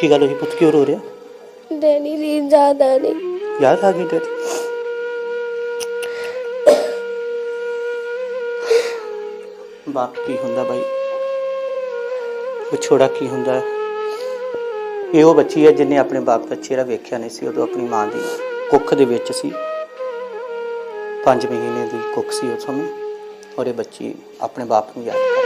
ਕੀ ਗੱਲ ਹੋਈ ਪੁੱਤ? ਕਿਉਂ ਰੋ ਰਿਹਾ? ਡੈਡੀ ਦੀ ਜ਼ਿਆਦਾ ਨਹੀਂ ਯਾਦ ਆ ਗਈ ਤੇਰੀ ਬਾਪ ਕੀ ਹੁੰਦਾ ਬਾਈ? ਵਿਛੋੜਾ ਕੀ ਹੁੰਦਾ? ਇਹ ਉਹ ਬੱਚੀ ਹੈ ਜਿਹਨੇ ਆਪਣੇ ਬਾਪ ਦਾ ਚਿਹਰਾ ਵੇਖਿਆ ਨਹੀਂ ਸੀ ਉਦੋਂ ਆਪਣੀ ਮਾਂ ਦੀ ਕੁੱਖ ਦੇ ਵਿੱਚ ਸੀ। 5 ਮਹੀਨੇ ਦੀ ਕੁੱਖ ਸੀ ਉਸ ਸਮੇਂ ਔਰ ਇਹ ਬੱਚੀ ਆਪਣੇ ਬਾਪ ਨੂੰ ਯਾਦ ਕਰ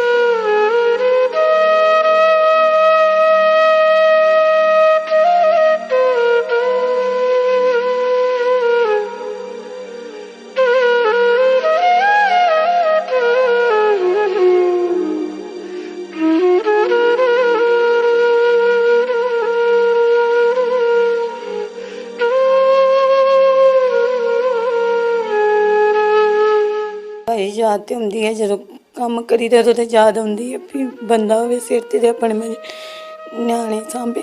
ਯਾਦ ਤੇ ਹੁੰਦੀ ਹੈ ਜਦੋਂ ਕੰਮ ਕਰੀਦਾ ਉਦੋਂ ਤੇ ਯਾਦ ਆਉਂਦੀ ਹੈ ਵੀ ਬੰਦਾ ਹੋਵੇ ਸਿਰ ਤੇ ਤੇ ਆਪਣੇ ਮੇਰੇ ਨਿਆਣੇ ਸਾਂਭੇ।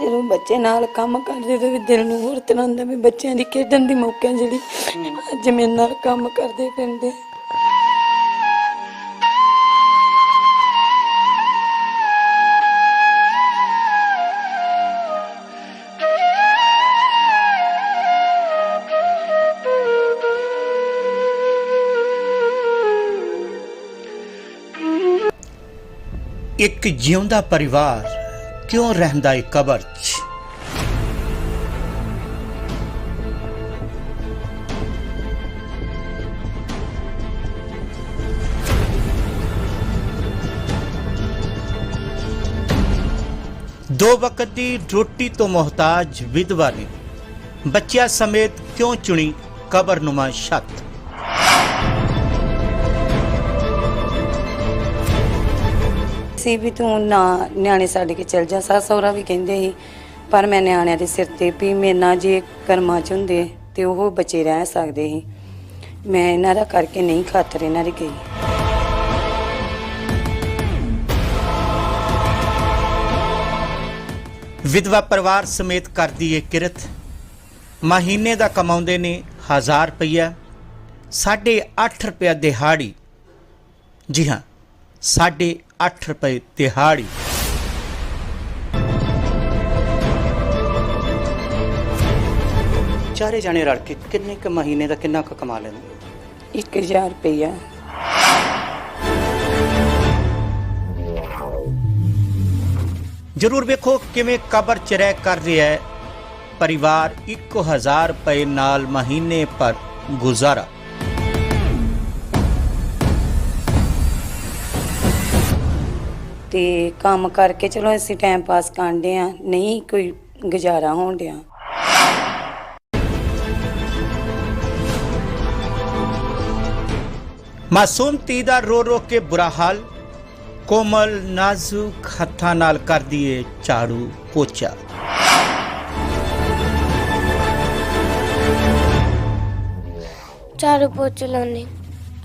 ਜਦੋਂ ਬੱਚੇ ਨਾਲ ਕੰਮ ਕਰਦੇ ਤੇ ਵੀ ਦਿਲ ਨੂੰ ਹੋਰ ਤਰ੍ਹਾਂ ਹੁੰਦਾ ਵੀ ਬੱਚਿਆਂ ਦੀ ਖੇਡਣ ਦੀ ਮੌਕਿਆਂ ਜਿਹੜੀ ਅੱਜ ਮੇਰੇ ਨਾਲ ਕੰਮ ਕਰਦੇ ਫਿਰਦੇ। ਇੱਕ ਜਿਉਂਦਾ ਪਰਿਵਾਰ ਕਿਉਂ ਰਹਿੰਦਾ ਏ ਕਬਰ 'ਚ? ਦੋ ਵਕਤ ਦੀ ਰੋਟੀ ਤੋਂ ਮੁਹਤਾਜ ਵਿਧਵਾ ਨੇ ਬੱਚਿਆਂ ਸਮੇਤ ਕਿਉਂ ਚੁਣੀ ਕਬਰ ਕਬਰਨੁਮਾ ਛੱਤ? ਸੀ ਵੀ ਤੂੰ ਨਾ, ਨਿਆਣੇ ਛੱਡ ਕੇ ਚਲ ਜਾ। ਸੱਸ ਸਹੁਰਾ ਵੀ ਕਹਿੰਦੇ ਸੀ, ਪਰ ਮੈਂ ਨਿਆਣਿਆਂ ਦੇ ਸਿਰ ਤੇ ਵੀ ਮੇਰੇ ਜੇ ਕਰਮਾਂ ਚ ਹੁੰਦੇ ਤੇ ਉਹ ਬੱਚੇ ਰਹਿ ਸਕਦੇ ਸੀ। ਮੈਂ ਇਹਨਾਂ ਦਾ ਕਰਕੇ ਨਹੀਂ ਖਾਤਰ ਇਹਨਾਂ ਦੀ ਗਈ। ਵਿਧਵਾ ਪਰਿਵਾਰ ਸਮੇਤ ਕਰਦੀ ਏ ਕਿਰਤ। ਮਹੀਨੇ ਦਾ ਕਮਾਉਂਦੇ ਨੇ 1000 ਰੁਪਈਆ 8.5 ਰੁਪਇਆ ਦਿਹਾੜੀ। ਜੀ ਹਾਂ 8.5 ਰੁਪਏ ਦਿਹਾੜੀ। ਚਾਰੇ ਜਾਣੇ ਰਲ ਕੇ ਕਿੰਨੇ ਕ ਮਹੀਨੇ ਦਾ ਕਿੰਨਾ ਕੁ ਕਮਾ ਲੈਂਦੇ? 1000 ਰੁਪਈਆ। ਜਰੂਰ ਵੇਖੋ ਕਿਵੇਂ ਕਬਰ ਚ ਰਹਿ ਕਰ ਰਿਹਾ ਹੈ। ਪਰਿਵਾਰ 1000 ਰੁਪਏ ਨਾਲ ਮਹੀਨੇ ਪਰ ਗੁਜ਼ਾਰਾ। ਤੇ ਕੰਮ ਕਰਕੇ ਚਲੋ ਅਸੀਂ ਟਾਈਮ ਪਾਸ ਕਰਦੇ ਆ। ਨਹੀਂ ਕੋਈ ਗੁਜ਼ਾਰਾ ਹੋਣ ਡਿਆ। ਮਾਸੂਮ ਧੀ ਦਾ ਰੋ ਰੋ ਕੇ ਬੁਰਾ ਹਾਲ ਕੋਮਲ ਨਾਜ਼ੁਕ ਹੱਥਾਂ ਨਾਲ ਕਰਦੀ ਏ ਝਾੜੂ ਪੋਚਾ। ਝਾੜੂ ਪੋਚੇ ਲਾਉਣੀ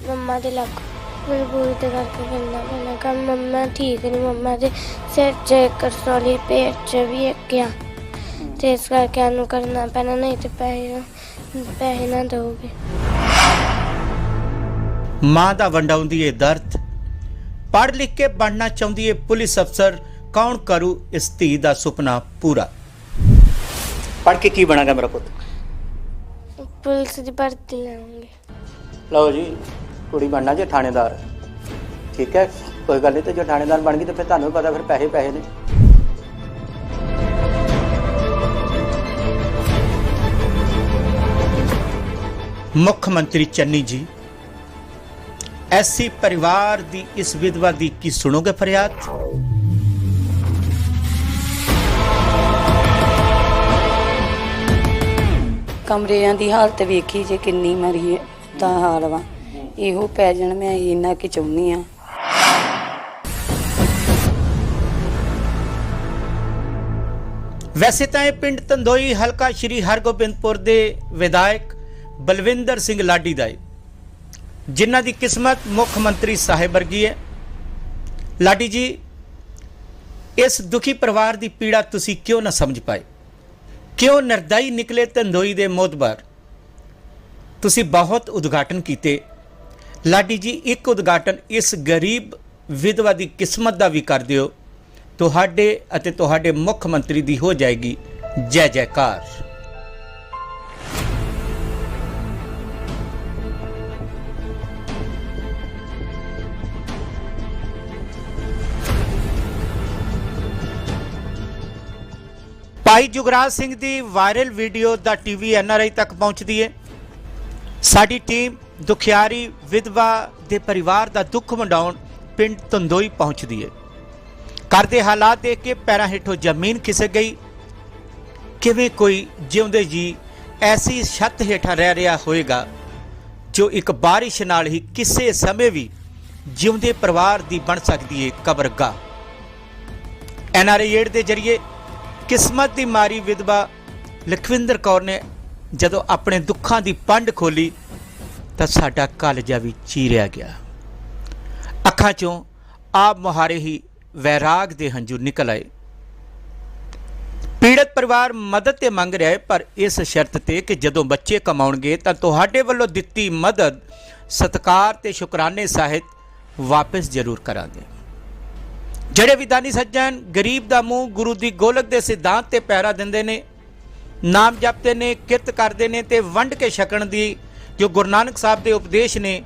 ਮੰਮਾ ਦੇ ਲੱਗ। ਮਜਬੂਰੀ ਤੇ ਕਰਕੇ ਕਰਨਾ ਪੈਣਾ ਕੰਮ ਮੰਮਾ ਠੀਕ ਨਹੀਂ ਮੰਮਾ ਦੇ ਸਿਰ 'ਚ ਇੱਕ ਰਸੌਲੀ ਪੇਟ 'ਚ ਵੀ ਇੱਕ ਆ। ਤੇ ਇਸ ਕਰਕੇ ਸਾਨੂੰ ਕਰਨਾ ਪੈਣਾ ਨਹੀਂ ਤੇ ਪੈਸੇ ਪੈਸੇ ਨਾ ਦੋਗੇ। ਮਾਂ ਦਾ ਵੰਡਾਉਂਦੀ ਏ ਦਰਦ। ਪੜ੍ਹ ਲਿਖ ਕੇ ਬਣਨਾ ਚਾਹੁੰਦੀ ਏ ਪੁਲਿਸ ਅਫਸਰ। ਕੌਣ ਕਰੂ ਇਸ ਧੀ ਦਾ ਸੁਪਨਾ ਪੂਰਾ? ਪੜ੍ਹ ਕੇ ਕੀ ਬਣਾਗਾ ਮੇਰਾ ਪੁੱਤ? ਪੁਲਿਸ ਦੀ ਭਰਤੀ ਲਾਉਂਗੇ ਲਓ ਜੀ ਕੁੜੀ ਬਣਨਾ ਜੇ ਥਾਣੇਦਾਰ। ਠੀਕ ਹੈ? ਕੋਈ ਗੱਲ ਨਹੀਂ ਤੇ ਜੇ ਥਾਣੇਦਾਰ ਬਣ ਗਈ ਤੇ ਫਿਰ ਤੁਹਾਨੂੰ ਵੀ ਪਤਾ ਫਿਰ ਪੈਸੇ ਪੈਸੇ ਨੇ ਮੁੱਖ ਮੰਤਰੀ ਚੰਨੀ ਜੀ ਐਸੀ ਪਰਿਵਾਰ ਦੀ ਇਸ ਵਿਧਵਾ ਦੀ ਕੀ ਸੁਣੋਗੇ ਫਰਿਆਦ? ਕਮਰਿਆਂ ਦੀ ਹਾਲਤ ਵੇਖੀ ਜੇ ਕਿੰਨੀ ਮਰੀ ਦਾ ਹਾਲ ਵਾ। ਇਹੋ ਪੈ ਜਾਣ, ਮੈਂ ਇੰਨਾ ਕਿ ਚਾਹੁੰਦੀ ਆ। ਵੈਸੇ ਤਾਂ ਇਹ ਪਿੰਡ ਤੰਦੋਈ ਹਲਕਾ ਸ਼੍ਰੀ ਹਰਗੋਬਿੰਦਪੁਰ ਦੇ ਵਿਧਾਇਕ ਬਲਵਿੰਦਰ ਸਿੰਘ ਲਾਡੀ ਦਾ ਹੈ ਜਿਨ੍ਹਾਂ ਦੀ ਕਿਸਮਤ ਮੁੱਖ ਮੰਤਰੀ ਸਾਹਿਬ ਵਰਗੀ ਹੈ ਲਾਡੀ ਜੀ, ਇਸ ਦੁਖੀ ਪਰਿਵਾਰ ਦੀ ਪੀੜਾ ਤੁਸੀਂ ਕਿਉਂ ਨਾ ਸਮਝ ਪਾਏ? ਕਿਉਂ ਨਰਦਾਈ ਨਿਕਲੇ ਤੰਦੋਈ ਦੇ ਮੋਤਬਰ ਤੁਸੀਂ ਬਹੁਤ ਉਦਘਾਟਨ ਕੀਤੇ। ਲਾਡੀ ਜੀ, ਇੱਕ ਉਦਘਾਟਨ ਇਸ ਗਰੀਬ ਵਿਧਵਾ ਦੀ ਕਿਸਮਤ ਦਾ ਵੀ ਕਰ ਦਿਓ। ਤੁਹਾਡੇ ਅਤੇ ਤੁਹਾਡੇ ਮੁੱਖ ਮੰਤਰੀ ਦੀ ਹੋ ਜਾਏਗੀ ਜੈ ਜੈਕਾਰ। ਭਾਈ ਜੁਗਰਾਜ ਸਿੰਘ ਦੀ ਵਾਇਰਲ ਵੀਡੀਓ ਦਾ ਟੀਵੀ ਐਨਆਰਆਈ ਤੱਕ ਪਹੁੰਚਦੀ ਹੈ। ਸਾਡੀ ਟੀਮ ਦੁਖਿਆਰੀ ਵਿਧਵਾ ਦੇ ਪਰਿਵਾਰ ਦਾ ਦੁੱਖ ਵੰਡਾਉਣ ਪਿੰਡ ਤੰਦੋਈ ਪਹੁੰਚਦੀ ਹੈ। ਘਰ ਦੇ ਹਾਲਾਤ ਦੇਖ ਕੇ ਪੈਰਾਂ ਹੇਠੋਂ ਜ਼ਮੀਨ ਖਿਸਕ ਗਈ। ਕਿਵੇਂ ਕੋਈ ਜਿਉਂਦੇ ਜੀ ਐਸੀ ਛੱਤ ਹੇਠਾਂ ਰਹਿ ਰਿਹਾ ਹੋਵੇਗਾ ਜੋ ਇੱਕ ਬਾਰਿਸ਼ ਨਾਲ ਹੀ ਕਿਸੇ ਸਮੇਂ ਵੀ ਜਿਉਂਦੇ ਪਰਿਵਾਰ ਦੀ ਬਣ ਸਕਦੀ ਹੈ ਕਬਰਗਾਹ ਐਨਆਰਆਈ ਦੇ ਜਰੀਏ ਕਿਸਮਤ ਦੀ ਮਾਰੀ ਵਿਧਵਾ ਲਖਵਿੰਦਰ ਕੌਰ ਨੇ ਜਦੋਂ ਆਪਣੇ ਦੁੱਖਾਂ ਦੀ ਪੰਡ ਖੋਲੀ ਤਾਂ ਸਾਡਾ ਕਲਜਾ ਵੀ ਚੀਰਿਆ ਗਿਆ। ਅੱਖਾਂ ਚੋਂ ਆਪ ਮੁਹਾਰੇ ਹੀ ਵੈਰਾਗ ਦੇ ਹੰਝੂ ਨਿਕਲ ਆਏ। ਪੀੜਤ ਪਰਿਵਾਰ ਮਦਦ ਤੇ ਮੰਗ ਰਿਹਾ ਹੈ, ਪਰ ਇਸ ਸ਼ਰਤ ਤੇ ਕਿ ਜਦੋਂ ਬੱਚੇ ਕਮਾਉਣਗੇ ਤਾਂ ਤੁਹਾਡੇ ਵੱਲੋਂ ਦਿੱਤੀ ਮਦਦ, ਸਤਕਾਰ ਤੇ ਸ਼ੁਕਰਾਨੇ ਸਾਹਿਤ ਵਾਪਸ ਜ਼ਰੂਰ ਕਰਾਂਗੇ। ਜਿਹੜੇ ਵਿਦਾਨੀ ਸੱਜਣ ਗਰੀਬ ਦਾ ਮੂੰਹ ਗੁਰੂ ਦੀ ਗੋਲਕ ਦੇ ਸਿਧਾਂਤ ਤੇ ਪੈਰਾ ਦਿੰਦੇ ਨੇ, ਨਾਮ ਜਪਦੇ ਨੇ, ਕਿਰਤ ਕਰਦੇ ਨੇ ਤੇ ਵੰਡ ਕੇ ਛਕਣ ਦੀ ਜੋ ਗੁਰੂ ਨਾਨਕ ਸਾਹਿਬ ਦੇ ਉਪਦੇਸ਼ ਨੇ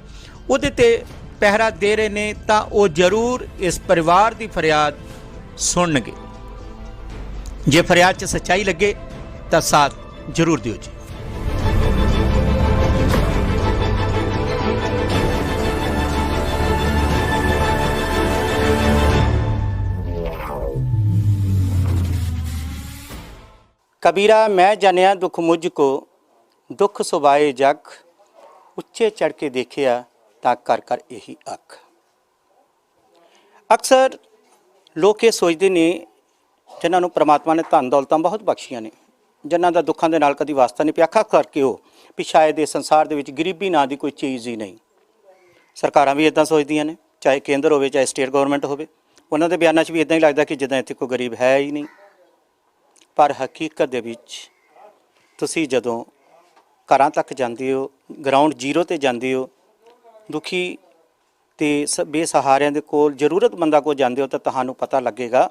ਉਹਦੇ ਤੇ ਪਹਿਰਾ ਦੇ ਰਹੇ ਨੇ, ਤਾਂ ਉਹ ਜ਼ਰੂਰ ਇਸ ਪਰਿਵਾਰ ਦੀ ਫਰਿਆਦ ਸੁਣਨਗੇ। ਜੇ ਫਰਿਆਦ 'ਚ ਸੱਚਾਈ ਲੱਗੇ, ਤਾਂ ਸਾਥ ਜ਼ਰੂਰ ਦਿਓ ਜੀ। ਕਬੀਰਾ, ਮੈਂ ਜਾਣਿਆ ਦੁੱਖ ਮੁਝ ਕੋ, ਦੁੱਖ ਸੁਭਾਏ ਜਗ। ਉੱਚੇ ਚੜ ਕੇ ਦੇਖਿਆ ਤਾਂ ਕਰ ਕਰ ਇਹੀ ਅੱਖ। ਅਕਸਰ ਲੋਕ ਇਹ ਸੋਚਦੇ ਨੇ, ਜਿਨ੍ਹਾਂ ਨੂੰ ਪ੍ਰਮਾਤਮਾ ਨੇ ਧਨ ਦੌਲਤਾਂ ਬਹੁਤ ਬਖਸ਼ੀਆਂ ਨੇ, ਜਿਨ੍ਹਾਂ ਦਾ ਦੁੱਖਾਂ ਦੇ ਨਾਲ ਕਦੀ ਵਾਸਤਾ ਨਹੀਂ ਪਿਆ। ਅੱਖਾਂ ਕਰਕੇ ਉਹ ਵੀ ਸ਼ਾਇਦ ਇਸ ਸੰਸਾਰ ਦੇ ਵਿੱਚ ਗਰੀਬੀ ਨਾਂ ਦੀ ਕੋਈ ਚੀਜ਼ ਹੀ ਨਹੀਂ। ਸਰਕਾਰਾਂ ਵੀ ਇਦਾਂ ਸੋਚਦੀਆਂ ਨੇ, ਚਾਹੇ ਕੇਂਦਰ ਹੋਵੇ, ਚਾਹੇ ਸਟੇਟ ਗਵਰਨਮੈਂਟ ਹੋਵੇ। ਉਹਨਾਂ ਦੇ ਬਿਆਨਾਂ 'ਚ ਵੀ ਇਦਾਂ ਹੀ ਲੱਗਦਾ ਕਿ ਜਿੱਦਾਂ ਇੱਥੇ ਕੋਈ ਗਰੀਬ ਹੈ ਹੀ ਨਹੀਂ। ਪਰ ਹਕੀਕਤ ਦੇ ਵਿੱਚ ਤੁਸੀਂ ਜਦੋਂ ਘਰਾਂ ਤੱਕ ਜਾਂਦੇ ਹੋ ਗਰਾਊਂਡ ਜ਼ੀਰੋ ਤੇ ਜਾਂਦੇ ਹੋ, ਦੁਖੀ ਤੇ ਸ- ਬੇਸਹਾਰਿਆਂ ਦੇ ਕੋਲ ਜ਼ਰੂਰਤਮੰਦਾਂ ਕੋਲ ਜਾਂਦੇ ਹੋ ਤਾਂ ਤੁਹਾਨੂੰ ਪਤਾ ਲੱਗੇਗਾ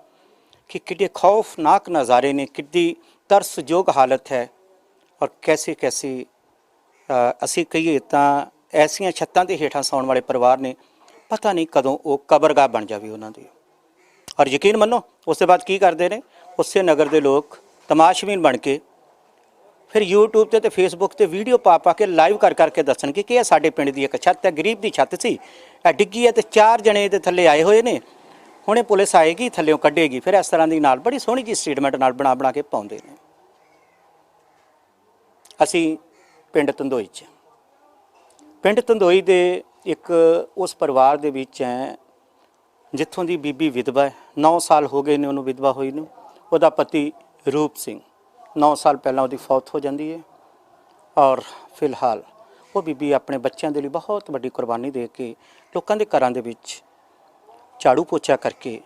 ਕਿ ਕਿੱਡੇ ਖੌਫਨਾਕ ਨਜ਼ਾਰੇ ਨੇ, ਕਿੱਡੀ ਤਰਸਯੋਗ ਹਾਲਤ ਹੈ ਔਰ ਕੈਸੇ ਕੈਸੇ ਅਸੀਂ ਕਹੀਏ ਤਾਂ ਐਸੀਆਂ ਛੱਤਾਂ ਦੇ ਹੇਠਾਂ ਸੌਣ ਵਾਲੇ ਪਰਿਵਾਰ ਨੇ, ਪਤਾ ਨਹੀਂ ਕਦੋਂ ਉਹ ਕਬਰਗਾਹ ਬਣ ਜਾਵੇ ਉਹਨਾਂ ਦੀ। ਔਰ ਯਕੀਨ ਮੰਨੋ, ਉਸ ਤੋਂ ਬਾਅਦ ਕੀ ਕਰਦੇ ਨੇ? ਉਸੇ ਨਗਰ ਦੇ ਲੋਕ ਤਮਾਸ਼ਬੀਨ ਬਣ ਕੇ ਫਿਰ YouTube ਤੇ ਤੇ Facebook ਤੇ ਵੀਡੀਓ ਪਾ ਪਾ ਕੇ ਲਾਈਵ ਕਰ ਕਰਕੇ ਦੱਸਣਗੇ ਕਿ ਇਹ ਸਾਡੇ ਪਿੰਡ ਦੀ ਇੱਕ ਛੱਤ ਹੈ। ਗਰੀਬ ਦੀ ਛੱਤ ਸੀ। ਇਹ ਡਿੱਗੀ ਹੈ ਤੇ ਚਾਰ ਜਣੇ ਇਹਦੇ ਥੱਲੇ ਆਏ ਹੋਏ ਨੇ। ਹੁਣੇ ਪੁਲਿਸ ਆਏਗੀ, ਥੱਲੇੋਂ ਕੱਢੇਗੀ। ਫਿਰ ਇਸ ਤਰ੍ਹਾਂ ਦੀ ਨਾਲ ਬੜੀ ਸੋਹਣੀ ਜੀ ਸਟੇਟਮੈਂਟ ਨਾਲ ਬਣਾ ਬਣਾ ਕੇ ਪਾਉਂਦੇ ਨੇ। ਅਸੀਂ ਪਿੰਡ ਤੰਦੋਈ 'ਚ ਪਿੰਡ ਤੰਦੋਈ ਦੇ ਇੱਕ ਉਸ ਪਰਿਵਾਰ ਦੇ ਵਿੱਚ ਹੈ, ਜਿੱਥੋਂ ਦੀ ਬੀਬੀ ਵਿਧਵਾ ਹੈ। 9 ਸਾਲ ਹੋ ਗਏ ਨੇ ਉਹਨੂੰ ਵਿਧਵਾ ਹੋਈ ਨੂੰ। ਉਹਦਾ ਪਤੀ ਰੂਪ ਸਿੰਘ। 9 ਸਾਲ ਪਹਿਲਾਂ ਉਹਦੀ ਫੌਤ ਹੋ ਜਾਂਦੀ ਹੈ ਔਰ ਫਿਲਹਾਲ ਉਹ ਬੀਬੀ ਆਪਣੇ ਬੱਚਿਆਂ ਦੇ ਲਈ ਬਹੁਤ ਵੱਡੀ ਕੁਰਬਾਨੀ ਦੇ ਕੇ ਲੋਕਾਂ ਦੇ ਘਰਾਂ ਦੇ ਵਿੱਚ ਝਾੜੂ ਪੋਚਾ ਕਰਕੇ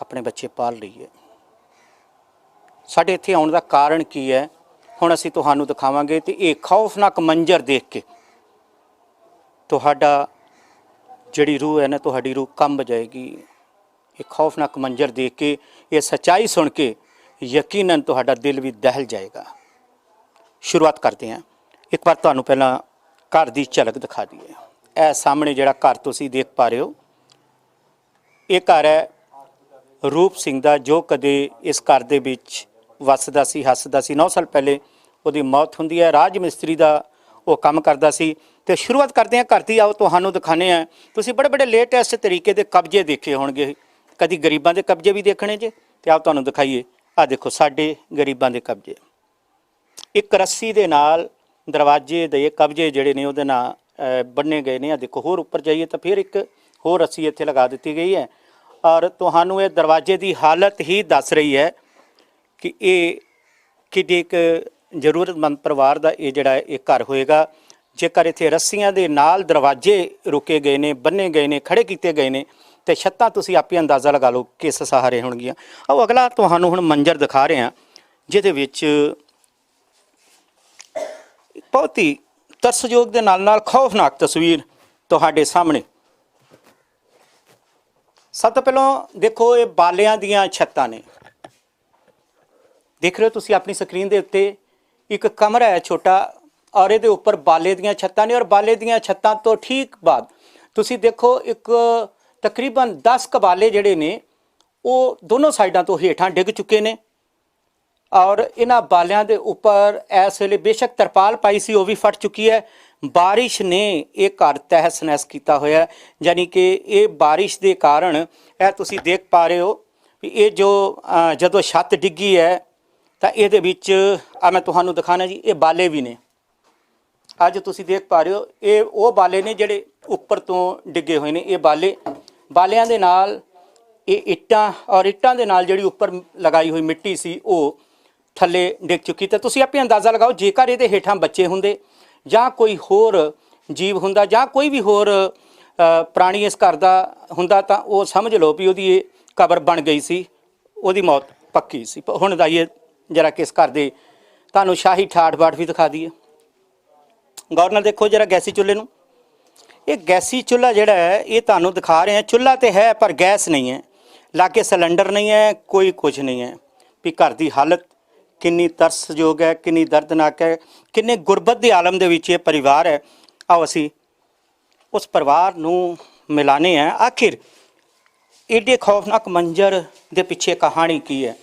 ਆਪਣੇ ਬੱਚੇ ਪਾਲ ਰਹੀ ਹੈ ਸਾਡੇ ਇੱਥੇ ਆਉਣ ਦਾ ਕਾਰਨ ਕੀ ਹੈ? ਹੁਣ ਅਸੀਂ ਤੁਹਾਨੂੰ ਦਿਖਾਵਾਂਗੇ ਤੇ ਇਹ ਖੌਫਨਾਕ ਮੰਜ਼ਰ ਦੇਖ ਕੇ ਤੁਹਾਡਾ ਜਿਹੜੀ ਰੂਹ ਹੈ ਨਾ, ਤੁਹਾਡੀ ਰੂਹ ਕੰਬ ਜਾਏਗੀ। ਇਹ ਖੌਫਨਾਕ ਮੰਜ਼ਰ ਦੇਖ ਕੇ ਇਹ ਸਚਾਈ ਸੁਣ ਕੇ ਯਕੀਨਨ ਤੁਹਾਡਾ ਦਿਲ ਵੀ ਦਹਿਲ ਜਾਏਗਾ। ਸ਼ੁਰੂਆਤ ਕਰਦੇ ਹਾਂ। ਇੱਕ ਵਾਰ ਤੁਹਾਨੂੰ ਪਹਿਲਾਂ ਘਰ ਦੀ ਝਲਕ ਦਿਖਾ ਦਈਏ। ਇਹ ਸਾਹਮਣੇ ਜਿਹੜਾ ਘਰ ਤੁਸੀਂ ਦੇਖ ਪਾ ਰਹੇ ਹੋ, ਇਹ ਘਰ ਹੈ ਰੂਪ ਸਿੰਘ ਦਾ, ਜੋ ਕਦੇ ਇਸ ਘਰ ਦੇ ਵਿੱਚ ਵੱਸਦਾ ਸੀ, ਹੱਸਦਾ ਸੀ। 9 ਸਾਲ ਪਹਿਲੇ ਉਹਦੀ ਮੌਤ ਹੁੰਦੀ ਹੈ। ਰਾਜ ਮਿਸਤਰੀ ਦਾ ਉਹ ਕੰਮ ਕਰਦਾ ਸੀ। ਤੇ ਸ਼ੁਰੂਆਤ ਕਰਦੇ ਹਾਂ। ਘਰ ਦੀ, ਆਓ ਤੁਹਾਨੂੰ ਦਿਖਾਣੇ ਆ ਤੁਸੀਂ ਬੜੇ ਬੜੇ ਲੇਟੈਸਟ ਤਰੀਕੇ ਦੇ ਕਬਜ਼ੇ ਦੇਖੇ ਹੋਣਗੇ। ਕਦੀ ਗਰੀਬਾਂ ਦੇ ਕਬਜ਼ੇ ਵੀ ਦੇਖਣੇ ਜੇ। ਤੇ ਆਓ ਤੁਹਾਨੂੰ ਦਿਖਾਈਏ। ਆ ਦੇਖੋ, ਸਾਡੇ ਗਰੀਬਾਂ ਦੇ ਕਬਜ਼ੇ। ਇੱਕ ਰੱਸੀ ਦੇ ਨਾਲ ਦਰਵਾਜ਼ੇ ਦੇ ਕਬਜ਼ੇ ਜਿਹੜੇ ਨੇ ਉਹਦੇ ਨਾਲ ਬੰਨੇ ਗਏ ਨੇ। ਆ ਦੇਖੋ, ਹੋਰ ਉੱਪਰ ਜਾਈਏ ਤਾਂ ਫਿਰ ਇੱਕ ਹੋਰ ਰੱਸੀ ਇੱਥੇ ਲਗਾ ਦਿੱਤੀ ਗਈ ਹੈ। ਔਰ ਤੁਹਾਨੂੰ ਇਹ ਦਰਵਾਜ਼ੇ ਦੀ ਹਾਲਤ ਹੀ ਦੱਸ ਰਹੀ ਹੈ ਕਿ ਇਹ ਕਿੱਡੀ ਇੱਕ ਜ਼ਰੂਰਤਮੰਦ ਪਰਿਵਾਰ ਦਾ ਇਹ ਜਿਹੜਾ ਇਹ ਘਰ ਹੋਏਗਾ। ਜੇਕਰ ਇੱਥੇ ਰੱਸੀਆਂ ਦੇ ਨਾਲ ਦਰਵਾਜ਼ੇ ਰੁਕੇ ਗਏ ਨੇ, ਬੰਨੇ ਗਏ ਨੇ ਖੜੇ ਕੀਤੇ ਗਏ ਨੇ ਤੇ ਛੱਤਾਂ ਤੁਸੀਂ ਆਪੇ ਅੰਦਾਜ਼ਾ ਲਗਾ ਲਓ ਕਿਸ ਸਹਾਰੇ ਹੋਣਗੀਆਂ। ਆਓ ਅਗਲਾ ਤੁਹਾਨੂੰ ਹੁਣ ਮੰਜ਼ਰ ਦਿਖਾ ਰਹੇ ਹਾਂ ਜਿਹਦੇ ਵਿੱਚ ਬਹੁਤ ਹੀ ਤਰਸਯੋਗ ਦੇ ਨਾਲ ਨਾਲ ਖੌਫਨਾਕ ਤਸਵੀਰ ਤੁਹਾਡੇ ਸਾਹਮਣੇ। ਸਭ ਤੋਂ ਪਹਿਲਾਂ ਦੇਖੋ ਇਹ ਬਾਲਿਆਂ ਦੀਆਂ ਛੱਤਾਂ ਨੇ। ਦੇਖ ਰਹੇ ਹੋ ਤੁਸੀਂ ਆਪਣੀ ਸਕਰੀਨ ਦੇ ਉੱਤੇ ਇੱਕ ਕਮਰਾ ਹੈ ਛੋਟਾ ਔਰ ਇਹਦੇ ਉੱਪਰ ਬਾਲੇ ਦੀਆਂ ਛੱਤਾਂ ਨੇ ਔਰ ਬਾਲੇ ਦੀਆਂ ਛੱਤਾਂ ਤੋਂ ਠੀਕ ਬਾਅਦ ਤੁਸੀਂ ਦੇਖੋ ਇੱਕ ਤਕਰੀਬਨ 10 ਕਬਾਲੇ ਜਿਹੜੇ ਨੇ, ਉਹ ਦੋਨੋਂ ਸਾਈਡਾਂ ਤੋਂ ਹੇਠਾਂ ਡਿੱਗ ਚੁੱਕੇ ਨੇ। ਔਰ ਇਹਨਾਂ ਬਾਲਿਆਂ ਦੇ ਉੱਪਰ ਇਸ ਵੇਲੇ ਬੇਸ਼ੱਕ ਤਰਪਾਲ ਪਾਈ ਸੀ, ਉਹ ਵੀ ਫਟ ਚੁੱਕੀ ਹੈ। ਬਾਰਿਸ਼ ਨੇ ਇਹ ਘਰ ਤਹਿਸ ਨਹਿਸ ਕੀਤਾ ਹੋਇਆ ਹੈ। ਯਾਨੀ ਕਿ ਇਹ ਬਾਰਿਸ਼ ਦੇ ਕਾਰਨ ਇਹ ਤੁਸੀਂ ਦੇਖ ਪਾ ਰਹੇ ਹੋ ਵੀ ਇਹ ਜੋ ਜਦੋਂ ਛੱਤ ਡਿੱਗੀ ਹੈ, ਤਾਂ ਇਹਦੇ ਵਿੱਚ, ਆ ਮੈਂ ਤੁਹਾਨੂੰ ਦਿਖਾਣਾ ਜੀ, ਇਹ ਬਾਲੇ ਵੀ ਨੇ। ਅੱਜ ਤੁਸੀਂ ਦੇਖ ਪਾ ਰਹੇ ਹੋ, ਇਹ ਉਹ ਬਾਲੇ ਨੇ ਜਿਹੜੇ ਉੱਪਰ ਤੋਂ ਡਿੱਗੇ ਹੋਏ ਨੇ, ਇਹ ਬਾਲੇ ਬਾਲਿਆਂ ਦੇ ਨਾਲ ਇਹ ਇੱਟਾਂ ਔਰ ਇੱਟਾਂ ਦੇ ਨਾਲ ਜਿਹੜੀ ਉੱਪਰ ਲਗਾਈ ਹੋਈ ਮਿੱਟੀ ਸੀ, ਉਹ ਥੱਲੇ ਡਿੱਗ ਚੁੱਕੀ। ਤਾਂ ਤੁਸੀਂ ਆਪੇ ਅੰਦਾਜ਼ਾ ਲਗਾਓ, ਜੇਕਰ ਇਹਦੇ ਹੇਠਾਂ ਬੱਚੇ ਹੁੰਦੇ ਜਾਂ ਕੋਈ ਹੋਰ ਜੀਵ ਹੁੰਦਾ ਜਾਂ ਕੋਈ ਵੀ ਹੋਰ ਪ੍ਰਾਣੀ ਇਸ ਘਰ ਦਾ ਹੁੰਦਾ ਤਾਂ ਉਹ ਸਮਝ ਲਓ ਵੀ ਉਹਦੀ ਇਹ ਕਬਰ ਬਣ ਗਈ ਸੀ, ਉਹਦੀ ਮੌਤ ਪੱਕੀ ਸੀ। ਹੁਣ ਦਾ ਦਾਈਏ ਜਰਾ ਕਿਸ ਘਰ ਦੇ, ਤੁਹਾਨੂੰ ਸ਼ਾਹੀ ਠਾਠ ਬਾਠ ਵੀ ਦਿਖਾ ਦਈਏ। ਗੌਰ ਨਾਲ ਦੇਖੋ ਜਰਾ ਗੈਸੀ ਚੁੱਲ੍ਹੇ ਨੂੰ। ਇਹ ਗੈਸੀ ਚੁੱਲ੍ਹਾ ਜਿਹੜਾ ਹੈ, ਇਹ ਤੁਹਾਨੂੰ ਦਿਖਾ ਰਹੇ ਹਾਂ। ਚੁੱਲ੍ਹਾ ਤੇ ਹੈ, ਪਰ ਗੈਸ ਨਹੀਂ ਹੈ। ਲਾਗੇ ਸਿਲੰਡਰ ਨਹੀਂ ਹੈ, ਕੋਈ ਕੁਝ ਨਹੀਂ ਹੈ। ਵੀ ਘਰ ਦੀ ਹਾਲਤ ਕਿੰਨੀ ਤਰਸਯੋਗ ਹੈ, ਕਿੰਨੀ ਦਰਦਨਾਕ ਹੈ, ਕਿੰਨੇ ਗੁਰਬਤ ਦੇ ਆਲਮ ਦੇ ਵਿੱਚ ਇਹ ਪਰਿਵਾਰ ਹੈ। ਆਓ ਅਸੀਂ ਉਸ ਪਰਿਵਾਰ ਨੂੰ ਮਿਲਾਨੇ ਆ ਆਖਿਰ ਏਡੇ ਖੌਫਨਾਕ ਮੰਜ਼ਰ ਦੇ ਪਿੱਛੇ ਕਹਾਣੀ ਕੀ ਹੈ?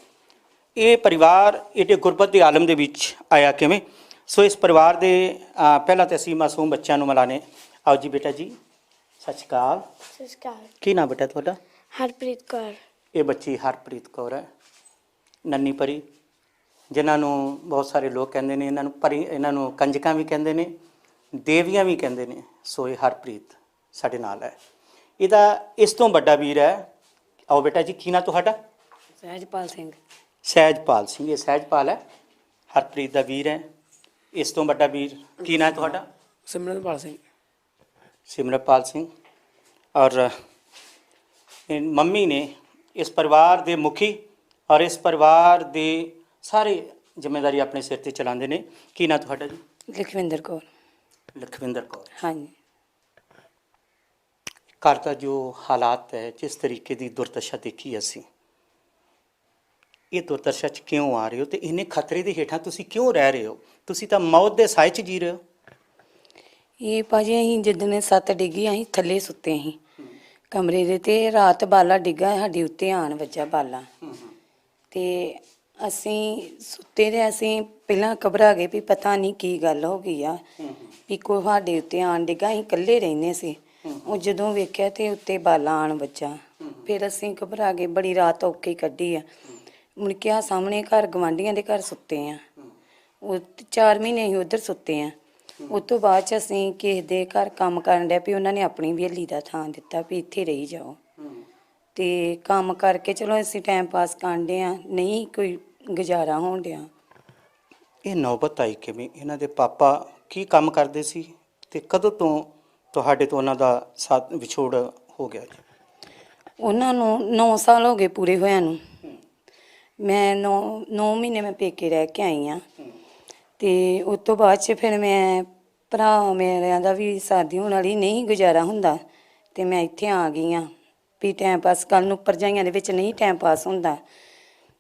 ਇਹ ਪਰਿਵਾਰ ਏਡੇ ਗੁਰਬਤ ਦੇ ਆਲਮ ਦੇ ਵਿੱਚ ਆਇਆ ਕਿਵੇਂ? ਸੋ ਇਸ ਪਰਿਵਾਰ ਦੇ ਪਹਿਲਾਂ ਤੇ ਅਸੀਂ ਮਾਸੂਮ ਬੱਚਿਆਂ ਨੂੰ ਮਿਲਾਨੇ ਆਓ ਜੀ ਬੇਟਾ ਜੀ ਸਤਿ ਸ਼੍ਰੀ ਅਕਾਲ। ਸੰਸਕਾਰ ਕੀ ਨਾਮ ਬੇਟਾ ਤੁਹਾਡਾ? ਹਰਪ੍ਰੀਤ ਕੌਰ। ਇਹ ਬੱਚੀ ਹਰਪ੍ਰੀਤ ਕੌਰ ਹੈ ਨੰਨੀ ਪਰੀ ਜਿਨ੍ਹਾਂ ਨੂੰ ਬਹੁਤ ਸਾਰੇ ਲੋਕ ਕਹਿੰਦੇ ਨੇ ਇਹਨਾਂ ਨੂੰ ਪਰੀ ਇਹਨਾਂ ਨੂੰ ਕੰਜਕਾਂ ਵੀ ਕਹਿੰਦੇ ਨੇ ਦੇਵੀਆਂ ਵੀ ਕਹਿੰਦੇ ਨੇ ਸੋ ਇਹ ਹਰਪ੍ਰੀਤ ਸਾਡੇ ਨਾਲ ਹੈ। ਇਹਦਾ ਇਸ ਤੋਂ ਵੱਡਾ ਵੀਰ ਹੈ। ਆਓ ਬੇਟਾ ਜੀ ਕੀ ਨਾਂ ਤੁਹਾਡਾ? ਸਹਿਜਪਾਲ ਸਿੰਘ। ਸਹਿਜਪਾਲ ਸਿੰਘ ਇਹ ਸਹਿਜਪਾਲ ਹੈ ਹਰਪ੍ਰੀਤ ਦਾ ਵੀਰ ਹੈ। ਇਸ ਤੋਂ ਵੱਡਾ ਵੀਰ ਕੀ ਨਾਂ ਹੈ ਤੁਹਾਡਾ? ਸਿਮਰਨਪਾਲ ਸਿੰਘ। ਸਿਮਰਪਾਲ ਸਿੰਘ ਔਰ ਮੰਮੀ ਨੇ ਇਸ ਪਰਿਵਾਰ ਦੇ ਮੁਖੀ ਔਰ ਇਸ ਪਰਿਵਾਰ ਦੇ ਸਾਰੇ ਜ਼ਿੰਮੇਵਾਰੀ ਆਪਣੇ ਸਿਰ ਤੇ ਚਲਾਉਂਦੇ ਨੇ। ਕੀ ਨਾਂ ਤੁਹਾਡਾ ਜੀ? ਲਖਵਿੰਦਰ ਕੌਰ। ਲਖਵਿੰਦਰ ਕੌਰ। ਹਾਂਜੀ। ਘਰ ਦਾ ਜੋ ਹਾਲਾਤ ਹੈ ਜਿਸ ਤਰੀਕੇ ਦੀ ਦੁਰਦਸ਼ਾ ਦੇਖੀ ਅਸੀਂ ਇਹ ਦੁਰਦਸ਼ਾ ਚ ਕਿਉਂ ਆ ਰਹੇ ਹੋ ਤੇ ਇੰਨੇ ਖਤਰੇ ਦੇ ਹੇਠਾਂ ਤੁਸੀਂ ਕਿਉਂ ਰਹਿ ਰਹੇ ਹੋ? ਤੁਸੀਂ ਤਾਂ ਮੌਤ ਦੇ ਸਾਏ ਚ ਜੀ ਰਹੇ ਹੋ। ਇਹ ਭਾਜੀ ਅਸੀਂ ਜਿੱਦਣ ਸੱਤ ਡਿੱਗੀ, ਅਸੀਂ ਥੱਲੇ ਸੁੱਤੇ ਅਸੀਂ। ਕਮਰੇ ਦੇ ਤੇ ਰਾਤ ਬਾਲਾ ਡਿੱਗਾ, ਸਾਡੇ ਉੱਤੇ ਆਣ ਵੱਜਾ ਬਾਲਾ। ਤੇ ਅਸੀਂ ਸੁੱਤੇ ਦੇ ਅਸੀਂ ਪਹਿਲਾਂ ਘਬਰਾ ਗਏ ਵੀ ਪਤਾ ਨਹੀਂ ਕੀ ਗੱਲ ਹੋ ਗਈ ਆ। ਵੀ ਕੋਈ ਸਾਡੇ ਉੱਤੇ ਆਣ ਡਿੱਗਾ, ਅਸੀਂ ਇਕੱਲੇ ਰਹਿੰਦੇ ਸੀ। ਉਹ ਜਦੋਂ ਵੇਖਿਆ ਤੇ ਉੱਤੇ ਬਾਲਾ ਆਣ ਵੱਜਾ। ਫਿਰ ਅਸੀਂ ਘਬਰਾ ਗਏ, ਬੜੀ ਰਾਤ ਔਖੀ ਕੱਢੀ ਆ। ਮੁੜ ਕੇ ਆਹ ਸਾਹਮਣੇ ਘਰ ਗਵਾਂਢੀਆਂ ਦੇ ਘਰ ਸੁੱਤੇ ਆ। ਉਹ 4 ਮਹੀਨੇ ਹੀ ਉਧਰ ਸੁੱਤੇ ਆ। ਉਸ ਤੋਂ ਬਾਅਦ ਚ ਅਸੀਂ ਕਿਸੇ ਦੇ ਘਰ ਕੰਮ ਕਰਨ ਡਿਆ ਵੀ ਉਹਨਾਂ ਨੇ ਆਪਣੀ ਹਵੇਲੀ ਦਾ ਥਾਂ ਦਿੱਤਾ ਵੀ ਇੱਥੇ ਰਹੀ ਜਾਓ। ਤੇ ਕੰਮ ਕਰਕੇ ਚਲੋ ਅਸੀਂ ਟਾਈਮ ਪਾਸ ਕਰਦੇ ਆ ਨਹੀਂ ਕੋਈ ਗੁਜ਼ਾਰਾ ਹੋਣ ਡਿਆ। ਇਹ ਨੌਬਤ ਆਈ ਕਿਵੇਂ? ਇਹਨਾਂ ਦੇ ਪਾਪਾ ਕੀ ਕੰਮ ਕਰਦੇ ਸੀ ਤੇ ਕਦੋਂ ਤੋਂ ਤੁਹਾਡੇ ਤੋਂ ਉਹਨਾਂ ਦਾ ਸਾਥ ਵਿਛੋੜ ਹੋ ਗਿਆ ਜੀ? ਉਹਨਾਂ ਨੂੰ 9 ਸਾਲ ਹੋ ਗਏ ਪੂਰੇ ਹੋਇਆਂ ਨੂੰ। ਮੈਂ 9 9 ਮਹੀਨੇ ਮੈਂ ਪੇਕੇ ਰਹਿ ਕੇ ਆਈ ਆ ਤੇ ਉਸ ਤੋਂ ਬਾਅਦ ਚ ਫਿਰ ਮੈਂ ਭਰਾ ਮੇਰਿਆਂ ਦਾ ਵੀ ਸ਼ਾਦੀ ਹੋਣ ਵਾਲੀ ਨਹੀਂ ਗੁਜ਼ਾਰਾ ਹੁੰਦਾ ਤੇ ਮੈਂ ਇੱਥੇ ਆ ਗਈ ਆ ਵੀ ਟਾਈਮ ਪਾਸ ਕਰਨ ਨੂੰ ਪਰਜਾਈਆਂ ਦੇ ਵਿੱਚ ਨਹੀਂ ਟਾਈਮ ਪਾਸ ਹੁੰਦਾ।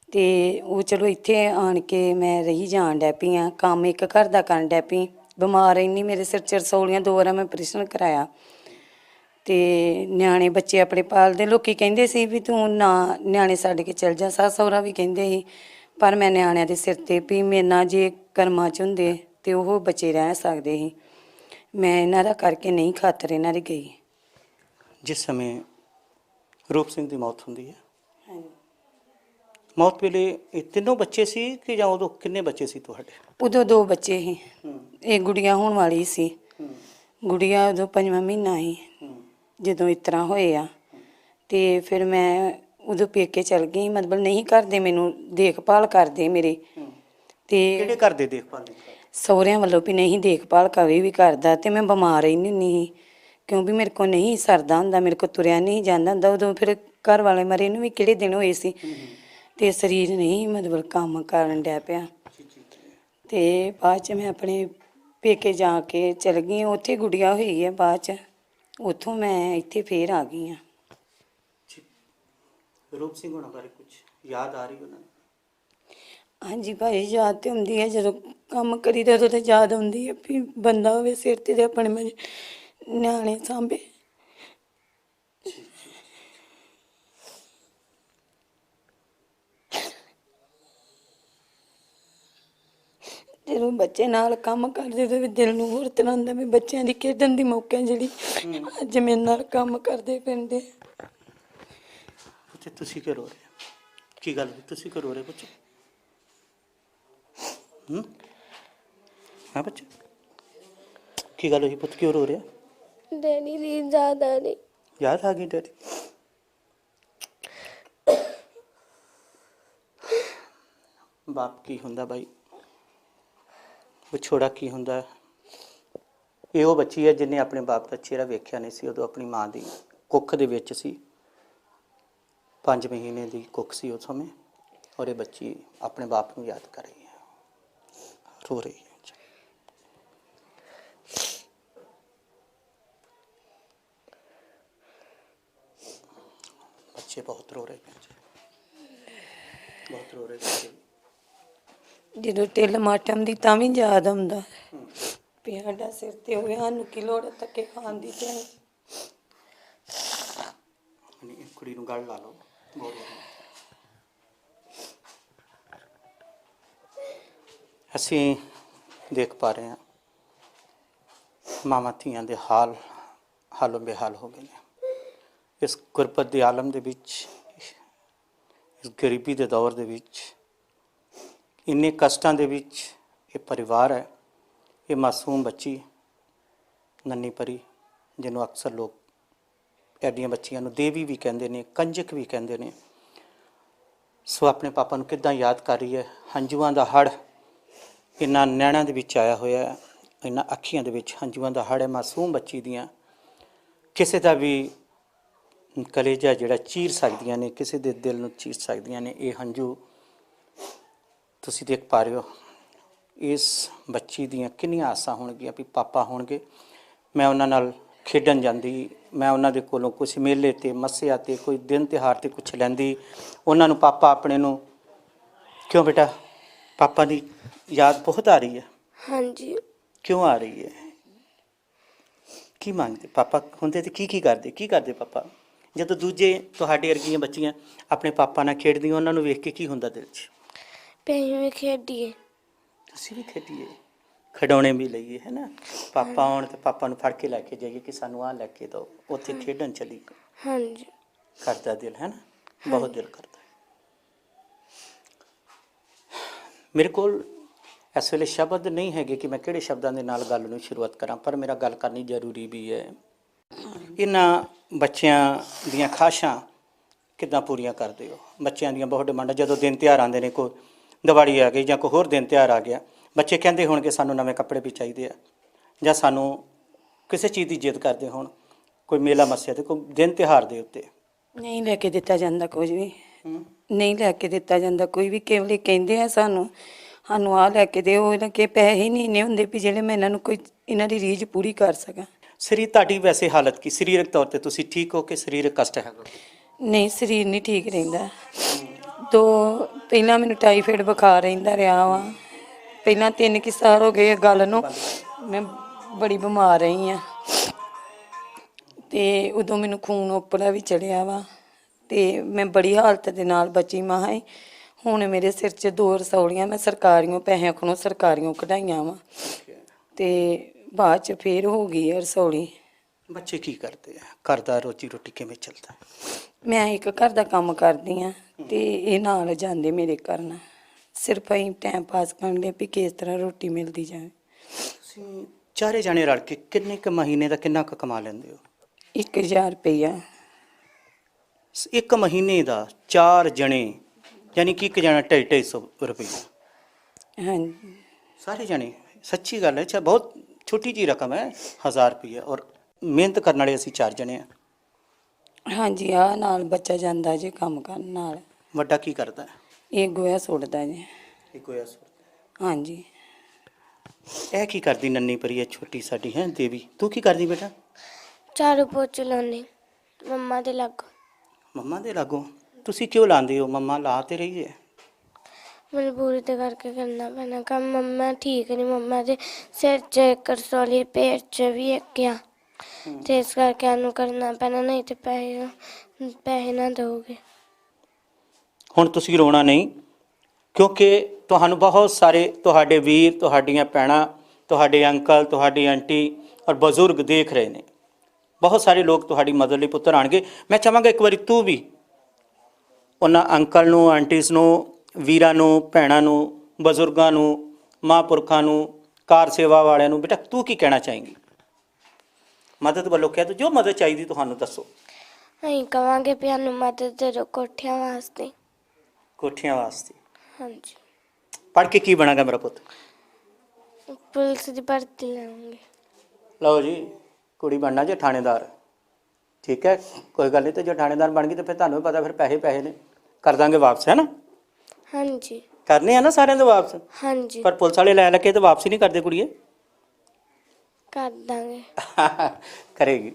ਤੇ ਉਹ ਚਲੋ ਇੱਥੇ ਆਣ ਕੇ ਮੈਂ ਰਹੀ ਜਾਣ ਡੈ ਪਈ ਆ ਕੰਮ ਇੱਕ ਘਰ ਦਾ ਕਰਨ ਡੈ ਪਈ, ਬਿਮਾਰ ਇੰਨੀ ਮੇਰੇ ਸਿਰ ਚ ਸੌਲੀਆਂ ਦੋ ਵਾਰਾਂ ਮੈਂ ਆਪਰੇਸ਼ਨ ਕਰਾਇਆ। ਤੇ ਨਿਆਣੇ ਬੱਚੇ ਆਪਣੇ ਪਾਲਦੇ, ਲੋਕੀ ਕਹਿੰਦੇ ਸੀ ਵੀ ਤੂੰ ਨਾ ਨਿਆਣੇ ਛੱਡ ਕੇ ਚਲ ਜਾ, ਸੱਸ ਸਹੁਰਾ ਵੀ ਕਹਿੰਦੇ ਸੀ ਪਰ ਮੈਂ ਨਿਆਣਿਆਂ ਦੇ ਸਿਰ ਤੇ ਵੀ ਮੇਰੇ ਨਾਲ ਜੇ ਕਰਮਾਂ ਚ ਹੁੰਦੇ ਤੇ ਉਹ ਬੱਚੇ ਰਹਿ ਸਕਦੇ ਸੀ। ਮੈਂ ਇਹਨਾਂ ਦਾ ਕਰਕੇ ਨਹੀਂ ਖਾਤਰ ਇਹਨਾਂ ਦੀ ਗਈ। ਜਿਸ ਸਮੇਂ ਰੂਪ ਸਿੰਘ ਦੀ ਮੌਤ ਹੁੰਦੀ ਹੈ। ਮੌਤ ਵੇਲੇ ਇਹ ਤਿੰਨੋਂ ਬੱਚੇ ਸੀ ਕਿ ਜਾਂ ਉਦੋਂ ਕਿੰਨੇ ਬੱਚੇ ਸੀ ਤੁਹਾਡੇ? ਉਦੋਂ ਦੋ ਬੱਚੇ ਸੀ। ਇਹ ਗੁੜੀਆ ਹੋਣ ਵਾਲੀ ਸੀ। ਗੁੜੀਆ ਉਦੋਂ ਪੰਜਵਾਂ ਮਹੀਨਾ ਸੀ। ਜਦੋਂ ਇਸ ਤਰ੍ਹਾਂ ਹੋਏ ਆ। ਤੇ ਫਿਰ ਮੈਂ ਉਦੋਂ ਪੇਕੇ ਚਲ ਗਈ ਮਤਲਬ ਨਹੀਂ ਕਰਦੇ ਮੈਨੂੰ ਦੇਖਭਾਲ ਕਰਦੇ ਮੇਰੇ। ਤੇ ਕਿਹੜੇ ਘਰ ਦੇ ਦੇਖਭਾਲ ਨਹੀਂ? ਸਹੁਰਿਆਂ ਵੱਲੋਂ ਵੀ ਨਹੀਂ ਦੇਖਭਾਲ ਕਰੀ ਵੀ ਕਰਦਾ ਤੇ ਮੈਂ ਬਿਮਾਰ ਰਹਿੰਦੀ ਹੁੰਦੀ ਸੀ। ਕਿਉਂਕਿ ਮੇਰੇ ਕੋ ਨਹੀਂ ਸਰਦਾ ਹੁੰਦਾ ਮੇਰੇ ਕੋ ਤੁਰਿਆ ਨਹੀਂ ਜਾਂਦਾ ਹੁੰਦਾ। ਉਦੋਂ ਫਿਰ ਘਰ ਵਾਲੇ ਮਰੇ ਨੂੰ ਵੀ ਕਿਹੜੇ ਦਿਨ ਹੋਏ ਸੀ। ਤੇ ਸਰੀਰ ਨਹੀਂ ਮਤਲਬ ਕੰਮ ਕਰਨ ਡਿਆ ਪਿਆ। ਤੇ ਬਾਅਦ ਚ ਮੈਂ ਆਪਣੇ ਪੇਕੇ ਜਾ ਕੇ ਚਲ ਗਈ। ਉੱਥੇ ਗੁੜੀਆ ਹੋਈ ਹੈ ਬਾਅਦ ਚ। ਉੱਥੋਂ ਮੈਂ ਇੱਥੇ ਫੇਰ ਆ ਗਈ ਆ। ਰੂਪ ਸਿੰਘ ਹੋਣਾ ਬਾਰੇ ਕੁਝ ਯਾਦ ਆ ਰਹੀ ਉਹਨਾਂ ਨੂੰ? ਹਾਂਜੀ ਭਾਈ ਯਾਦ ਤੇ ਹੁੰਦੀ ਹੈ ਜਦੋਂ ਕੰਮ ਕਰੀਦਾ ਉਦੋਂ ਤੇ ਯਾਦ ਆਉਂਦੀ ਹੈ ਵੀ ਬੰਦਾ ਹੋਵੇ ਸਿਰ ਤੇ ਤੇ ਆਪਣੇ ਮੇ ਨਿਆਣੇ ਸਾਂਭੇ। ਜਦੋਂ ਬੱਚੇ ਨਾਲ ਕੰਮ ਕਰਦੇ ਤੇ ਵੀ ਦਿਲ ਨੂੰ ਹੋਰ ਤਰ੍ਹਾਂ ਦਾ ਵੀ ਬੱਚਿਆਂ ਦੀ ਖੇਡਣ ਦੀ ਮੌਕੇ ਜਿਹੜੀ ਅੱਜ ਮੇਰੇ ਨਾਲ ਕੰਮ ਕਰਦੇ ਫਿਰਦੇ ਬੱਚੇ ਤੁਸੀਂ ਕਿਉਂ ਰੋ ਰਹੇ ਹੋ? ਕੀ ਗੱਲ ਹੋਈ? ਤੁਸੀਂ ਕਿਉਂ ਰੋ ਰਹੇ ਬੱਚੇ? ਹੂੰ? ਹਾਂ ਬੱਚੇ? ਕੀ ਗੱਲ ਹੋਈ ਪੁੱਤ? ਕਿਉਂ ਰੋ ਰਿਹਾ ਡੈਡੀ ਦੀ ਜ਼ਿਆਦਾ ਨਹੀਂ ਯਾਦ ਆ ਗਈ ਡੈਡੀ? ਬਾਪ ਕੀ ਹੁੰਦਾ ਬਾਈ? ਵਿਛੋੜਾ ਕੀ ਹੁੰਦਾ? ਇਹ ਉਹ ਬੱਚੀ ਹੈ ਜਿਹਨੇ ਆਪਣੇ ਬਾਪ ਦਾ ਚਿਹਰਾ ਵੇਖਿਆ ਨਹੀਂ ਸੀ ਉਦੋਂ ਆਪਣੀ ਮਾਂ ਦੀ ਕੁੱਖ ਦੇ ਵਿੱਚ ਸੀ। 5 ਮਹੀਨੇ ਦੀ ਕੁੱਖ ਸੀ ਉਸ ਸਮੇਂ ਔਰ ਇਹ ਬੱਚੀ ਆਪਣੇ ਬਾਪ ਨੂੰ ਯਾਦ ਕਰ ਰਹੀ ਹੈ। ਰੋ ਰਹੀ ਹੈ। ਬੱਚੇ ਬਹੁਤ ਰੋ ਰਹੇ ਨੇ। ਬਹੁਤ ਰੋ ਰਹੇ ਬੱਚੇ ਜਦੋਂ ਤਿਲ ਮਾਟਮ ਦੀ ਤਾਂ ਵੀ ਯਾਦ ਆਉਂਦਾ। ਸਾਡਾ ਸਿਰ ਤੇ ਹੋਵੇ ਸਾਨੂੰ ਕੀ ਲੋੜ ਧੱਕੇ ਖਾਣ ਦੀ ਤੇ। ਕੁੜੀ ਨੂੰ ਗੱਲ ਲਾ ਲਓ। ਅਸੀਂ ਦੇਖ ਪਾ ਰਹੇ ਹਾਂ ਮਾਵਾਂ ਧੀਆਂ ਦੇ ਹਾਲ, ਹਾਲੋਂ ਬੇਹਾਲ ਹੋ ਗਏ ਨੇ। ਇਸ ਗੁਰਬਤ ਦੇ ਆਲਮ ਦੇ ਵਿੱਚ, ਇਸ ਗਰੀਬੀ ਦੇ ਦੌਰ ਦੇ ਵਿੱਚ, ਇੰਨੇ ਕਸ਼ਟਾਂ ਦੇ ਵਿੱਚ ਇਹ ਪਰਿਵਾਰ ਹੈ, ਇਹ ਮਾਸੂਮ ਬੱਚੀ ਨੰਨੀ ਪਰੀ ਜਿਹਨੂੰ ਅਕਸਰ ਲੋਕ ਐਡੀਆਂ ਬੱਚੀਆਂ ਨੂੰ ਦੇਵੀ ਵੀ ਕਹਿੰਦੇ ਨੇ, ਕੰਜਕ ਵੀ ਕਹਿੰਦੇ ਨੇ। ਸੋ ਆਪਣੇ ਪਾਪਾ ਨੂੰ ਕਿੱਦਾਂ ਯਾਦ ਕਰ ਰਹੀ ਹੈ? ਹੰਝੂਆਂ ਦਾ ਹੜ ਇਹਨਾਂ ਨੈਣਾਂ ਦੇ ਵਿੱਚ ਆਇਆ ਹੋਇਆ ਹੈ, ਇਹਨਾਂ ਅੱਖੀਆਂ ਦੇ ਵਿੱਚ ਹੰਝੂਆਂ ਦਾ ਹੜ ਹੈ, ਮਾਸੂਮ ਬੱਚੀ ਦੀਆਂ। ਕਿਸੇ ਦਾ ਵੀ ਕਲੇਜਾ ਜਿਹੜਾ ਚੀਰ ਸਕਦੀਆਂ ਨੇ, ਕਿਸੇ ਦੇ ਦਿਲ ਨੂੰ ਚੀਰ ਸਕਦੀਆਂ ਨੇ, ਇਹ ਹੰਝੂ ਤੁਸੀਂ ਦੇਖ ਪਾ ਰਹੇ ਹੋ। ਇਸ ਬੱਚੀ ਦੀਆਂ ਕਿੰਨੀਆਂ ਆਸਾਂ ਹੋਣਗੀਆਂ ਵੀ ਪਾਪਾ ਹੋਣਗੇ। ਮੈਂ ਉਹਨਾਂ ਨਾਲ ਖੇਡਣ ਜਾਂਦੀ। ਮੈਂ ਉਹਨਾਂ ਦੇ ਕੋਲੋਂ ਕੁਝ ਮੇਲੇ ਤੇ ਮੱਸਿਆ ਤੇ ਕੋਈ ਦਿਨ ਤਿਹਾਰ ਤੇ ਕੁਝ ਲੈਂਦੀ। ਉਹਨਾਂ ਨੂੰ ਪਾਪਾ ਆਪਣੇ ਨੂੰ ਕਿਉਂ ਬੇਟਾ? ਪਾਪਾ ਦੀ ਯਾਦ ਬਹੁਤ ਆ ਰਹੀ ਹੈ। ਹਾਂਜੀ। ਕਿਉਂ ਆ ਰਹੀ ਹੈ? ਕੀ ਮੰਗਦੇ? ਪਾਪਾ ਹੁੰਦੇ ਤੇ ਕੀ ਕੀ ਕਰਦੇ? ਕੀ ਕਰਦੇ ਪਾਪਾ? ਜਦੋਂ ਦੂਜੇ ਤੁਹਾਡੇ ਵਰਗੀਆਂ ਬੱਚੀਆਂ ਆਪਣੇ ਪਾਪਾ ਨਾਲ ਖੇਡਦੀਆਂ ਉਹਨਾਂ ਨੂੰ ਵੇਖ ਕੇ ਕੀ ਹੁੰਦਾ ਦਿਲ 'ਚ? ਵੀ ਖੇਡੀਏ। ਅਸੀਂ ਵੀ ਖੇਡੀਏ। ਖਿਡੌਣੇ ਵੀ ਲਈਏ ਹੈ ਨਾ? ਪਾਪਾ ਆਉਣ ਤੇ ਪਾਪਾ ਨੂੰ ਫੜ ਕੇ ਲੈ ਕੇ ਜਾਈਏ ਕਿ ਸਾਨੂੰ ਆਹ ਲੈ ਕੇ ਦਿਓ। ਉੱਥੇ ਖੇਡਣ ਚਲੀ ਹਾਂਜੀ। ਕਰਦਾ ਦਿਲ ਹੈ ਨਾ? ਬਹੁਤ ਦਿਲ ਕਰਦਾ। ਮੇਰੇ ਕੋਲ ਇਸ ਵੇਲੇ ਸ਼ਬਦ ਨਹੀਂ ਹੈਗੇ ਕਿ ਮੈਂ ਕਿਹੜੇ ਸ਼ਬਦਾਂ ਦੇ ਨਾਲ ਗੱਲ ਨੂੰ ਸ਼ੁਰੂਆਤ ਕਰਾਂ ਪਰ ਮੇਰਾ ਗੱਲ ਕਰਨੀ ਜ਼ਰੂਰੀ ਵੀ ਹੈ। ਇਹਨਾਂ ਬੱਚਿਆਂ ਦੀਆਂ ਖਾਸ਼ਾਂ ਕਿੱਦਾਂ ਪੂਰੀਆਂ ਕਰਦੇ ਹੋ? ਬੱਚਿਆਂ ਦੀਆਂ ਬਹੁਤ ਡਿਮਾਂਡਾਂ ਜਦੋਂ ਦਿਨ ਤਿਉਹਾਰ ਆਉਂਦੇ ਨੇ ਕੋਈ ਦੀਵਾਲੀ ਆ ਗਈ ਜਾਂ ਕੋਈ ਹੋਰ ਦਿਨ ਤਿਉਹਾਰ ਆ ਗਿਆ ਬੱਚੇ ਕਹਿੰਦੇ ਹੋਣਗੇ ਸਾਨੂੰ ਨਵੇਂ ਕੱਪੜੇ ਵੀ ਚਾਹੀਦੇ ਆ ਜਾਂ ਸਾਨੂੰ ਕਿਸੇ ਚੀਜ਼ ਦੀ ਜਿੱਦ ਕਰਦੇ ਹੋਣ ਕੋਈ ਮੇਲਾ ਮੱਸਿਆ ਤੇ ਕੋਈ ਦਿਨ ਤਿਉਹਾਰ ਦੇ ਉੱਤੇ। ਨਹੀਂ ਲੈ ਕੇ ਦਿੱਤਾ ਜਾਂਦਾ ਕੁਝ ਵੀ। ਹੂੰ। ਨਹੀਂ ਲੈ ਕੇ ਦਿੱਤਾ ਜਾਂਦਾ ਕੋਈ ਵੀ ਕੇਵਲੇ ਕਹਿੰਦੇ ਆ ਸਾਨੂੰ ਸਾਨੂੰ ਆ ਲੈ ਕੇ ਦਿਓ ਇਹਨਾਂ ਕੇ ਪੈਸੇ ਹੀ ਨਹੀਂ ਇੰਨੇ ਹੁੰਦੇ ਵੀ ਜਿਹੜੇ ਮੈਂ ਇਹਨਾਂ ਨੂੰ ਕੋਈ ਇਹਨਾਂ ਦੀ ਰੀਝ ਪੂਰੀ ਕਰ ਸਕਾਂ। ਸਰੀਰ ਤੁਹਾਡੀ ਵੈਸੇ ਹਾਲਤ ਕੀ? ਸਰੀਰਕ ਤੌਰ ਤੇ ਤੁਸੀਂ ਠੀਕ ਹੋ ਕਿ ਸਰੀਰਕ ਕਸ਼ਟ ਹੈਗਾ? ਨਹੀਂ ਸਰੀਰ ਨਹੀਂ ਠੀਕ ਰਹਿੰਦਾ। ਦੋ ਪਹਿਲਾਂ ਮੈਨੂੰ ਟਾਈਫਾਇਡ ਬੁਖਾਰ ਰਹਿੰਦਾ ਰਿਹਾ ਵਾ। ਪਹਿਲਾਂ ਤਿੰਨ ਕੁ ਸਾਲ ਹੋ ਗਏ ਇਹ ਗੱਲ ਨੂੰ। ਮੈਂ ਬੜੀ ਬਿਮਾਰ ਰਹੀ ਆ। ਤੇ ਉਦੋਂ ਮੈਨੂੰ ਖੂਨ ਉਪਰਾ ਵੀ ਚੜਿਆ ਵਾ। ਤੇ ਮੈਂ ਬੜੀ ਹਾਲਤ ਦੇ ਨਾਲ ਬਚੀ। ਮਾਂ ਹੈ ਹੁਣ ਮੇਰੇ ਸਿਰ 'ਚ ਦੋ ਰਸੌਲੀਆਂ ਮੈਂ ਸਰਕਾਰੀਆਂ ਪੈਸਿਆਂ ਕੋਲੋਂ ਸਰਕਾਰੀਆਂ ਕਢਾਈਆਂ ਵਾ। ਤੇ ਬਾਅਦ 'ਚ ਫੇਰ ਹੋ ਗਈ ਆ ਰਸੌਲੀ ਬੱਚੇ ਕੀ ਕਰਦੇ ਆ? ਘਰ ਦਾ ਰੋਜੀ ਰੋਟੀ ਕਿਵੇਂ ਚੱਲਦਾ? ਮੈਂ ਇੱਕ ਘਰ ਦਾ ਕੰਮ ਕਰਦੀ ਆ ਤੇ ਇਹ ਨਾਲ ਜਾਂਦੇ ਮੇਰੇ ਕਰਨ ਸਿਰਫ ਅਸੀਂ ਟਾਈਮ ਪਾਸ ਕਰਨ ਲਈ ਵੀ ਕਿਸ ਤਰ੍ਹਾਂ ਰੋਟੀ ਮਿਲਦੀ ਜਾਵੇ। ਤੁਸੀਂ ਚਾਰੇ ਜਾਣੇ ਰਲ ਕੇ ਕਿੰਨੇ ਕ ਮਹੀਨੇ ਦਾ ਕਿੰਨਾ ਕੁ ਕਮਾ ਲੈਂਦੇ ਹੋ? 1000 ਰੁਪਈਆ। ਸ- ਇੱਕ ਮਹੀਨੇ ਦਾ ਚਾਰ ਜਣੇ ਯਾਨੀ ਕਿ ਇੱਕ ਜਣਾ 250 ਰੁਪਏ ਹਾਂਜੀ। ਸਾਰੇ ਜਣੇ ਸੱਚੀ ਗੱਲ ਹੈ ਅੱਛਾ ਬਹੁਤ ਛੋਟੀ ਜੀ ਰਕਮ ਹੈ 1000 ਰੁਪਏ ਔਰ ਮਿਹਨਤ ਕਰਨ ਵਾਲੇ ਅਸੀਂ ਚਾਰ ਜਣੇ ਆ ਹਾਂਜੀ ਆ ਨਾਲ ਬੱਚਾ ਜਾਂਦਾ ਜੇ ਕੰਮ ਕਰਨ ਨਾਲ। ਵੱਡਾ ਕੀ ਕਰਦਾ ਹੈ? ਇਹ ਗੋਇਆ ਸੁੱਟਦਾ ਜੇ। ਇਹ ਕੋਈ ਅਸਰ ਹਾਂਜੀ। ਇਹ ਕੀ ਕਰਦੀ ਨੰਨੀ ਪਰੀ ਹੈ ਛੋਟੀ ਸਾਡੀ ਹੈ ਦੇਵੀ? ਤੂੰ ਕੀ ਕਰਦੀ ਬੇਟਾ? ਝਾੜੂ ਪੋਚੇ ਲਾਉਣੀ ਮੰਮਾ ਦੇ ਲੱਗ। ਮੰਮਾ ਦੇ ਲਾਗੋਂ? ਤੁਸੀਂ ਕਿਉਂ ਲਾਉਂਦੇ ਹੋ? ਮੰਮਾ ਲਾ ਤੇ ਰਹੀ ਹੈ। ਮਜਬੂਰੀ ਤੇ ਕਰਕੇ ਕਰਨਾ ਪੈਣਾ। ਕੰਮ ਮੰਮਾ ਠੀਕ ਨਹੀਂ ਮੰਮਾ ਦੇ ਸਿਰ 'ਚ ਇੱਕ ਰਸੌਲੀ ਪੇਟ 'ਚ ਵੀ ਇੱਕ ਆ। ਤੇ ਇਸ ਕਰਕੇ ਸਾਨੂੰ ਕਰਨਾ ਪੈਣਾ ਨਹੀਂ ਤੇ ਪੈਸੇ ਪੈਸੇ ਨਾ ਦੋਗੇ। ਹੁਣ ਤੁਸੀਂ ਰੋਣਾ ਨਹੀਂ, ਕਿਉਂਕਿ ਤੁਹਾਨੂੰ ਬਹੁਤ ਸਾਰੇ ਤੁਹਾਡੇ ਵੀਰ, ਤੁਹਾਡੀਆਂ ਭੈਣਾਂ, ਤੁਹਾਡੇ ਅੰਕਲ, ਤੁਹਾਡੀ ਆਂਟੀ ਔਰ ਬਜ਼ੁਰਗ ਦੇਖ ਰਹੇ ਨੇ। ਬਹੁਤ ਸਾਰੇ ਲੋਕ ਤੁਹਾਡੀ ਮਦਦ ਲਈ ਪੁੱਤਰ ਆਣਗੇ ਮੈਂ ਚਾਹਾਂਗਾ ਇੱਕ ਵਾਰੀ ਤੂੰ ਵੀ ਉਹਨਾਂ ਅੰਕਲ ਨੂੰ, ਆਂਟੀਜ਼ ਨੂੰ, ਵੀਰਾਂ ਨੂੰ, ਭੈਣਾਂ ਨੂੰ, ਬਜ਼ੁਰਗਾਂ ਨੂੰ, ਮਹਾਂਪੁਰਖਾਂ ਨੂੰ, ਕਾਰ ਸੇਵਾ ਵਾਲਿਆਂ ਨੂੰ, ਬੇਟਾ ਤੂੰ ਕੀ ਕਹਿਣਾ ਚਾਹੇਂਗੀ? ਮਦਦ ਵੱਲੋਂ ਕਹਿ ਤੋ ਜੋ ਮਦਦ ਚਾਹੀਦੀ ਤੁਹਾਨੂੰ ਦੱਸੋ। ਅਸੀਂ ਕਵਾਂਗੇ ਵੀ ਸਾਨੂੰ ਮਦਦ ਦੇ ਦਿਓ ਕੋਠਿਆਂ ਵਾਸਤੇ। ਕੋਠੀਆਂ ਵਾਸਤੇ। ਹਾਂਜੀ। ਪੜ੍ਹ ਕੇ ਕੀ ਬਣਾਗਾ ਮੇਰਾ ਪੁੱਤ? ਪੁਲਿਸ ਦੀ ਭਰਤੀ ਲਾਉਂਗੇ ਲਓ ਜੀ ਕੁੜੀ ਬਣਨਾ ਜੇ ਥਾਣੇਦਾਰ। ਠੀਕ ਹੈ ਕੋਈ ਗੱਲ ਨਹੀਂ ਤੇ ਜੇ ਥਾਣੇਦਾਰ ਬਣ ਗਈ ਤੇ ਫਿਰ ਤੁਹਾਨੂੰ ਵੀ ਪਤਾ ਫਿਰ ਪੈਸੇ ਪੈਸੇ ਨੇ। ਕਰ ਦਾਂਗੇ ਵਾਪਸ ਹੈ ਨਾ? ਹਾਂਜੀ। ਕਰਨੇ ਆ ਨਾ ਸਾਰਿਆਂ ਦੇ ਵਾਪਸ? ਹਾਂਜੀ। ਪਰ ਪੁਲਿਸ ਵਾਲੇ ਲੈ ਲੈ ਕੇ ਤੇ ਵਾਪਸ ਹੀ ਨਹੀਂ ਕਰਦੇ ਕੁੜੀਏ। ਕਰ ਦਾਂਗੇ। ਕਰੇਗੀ।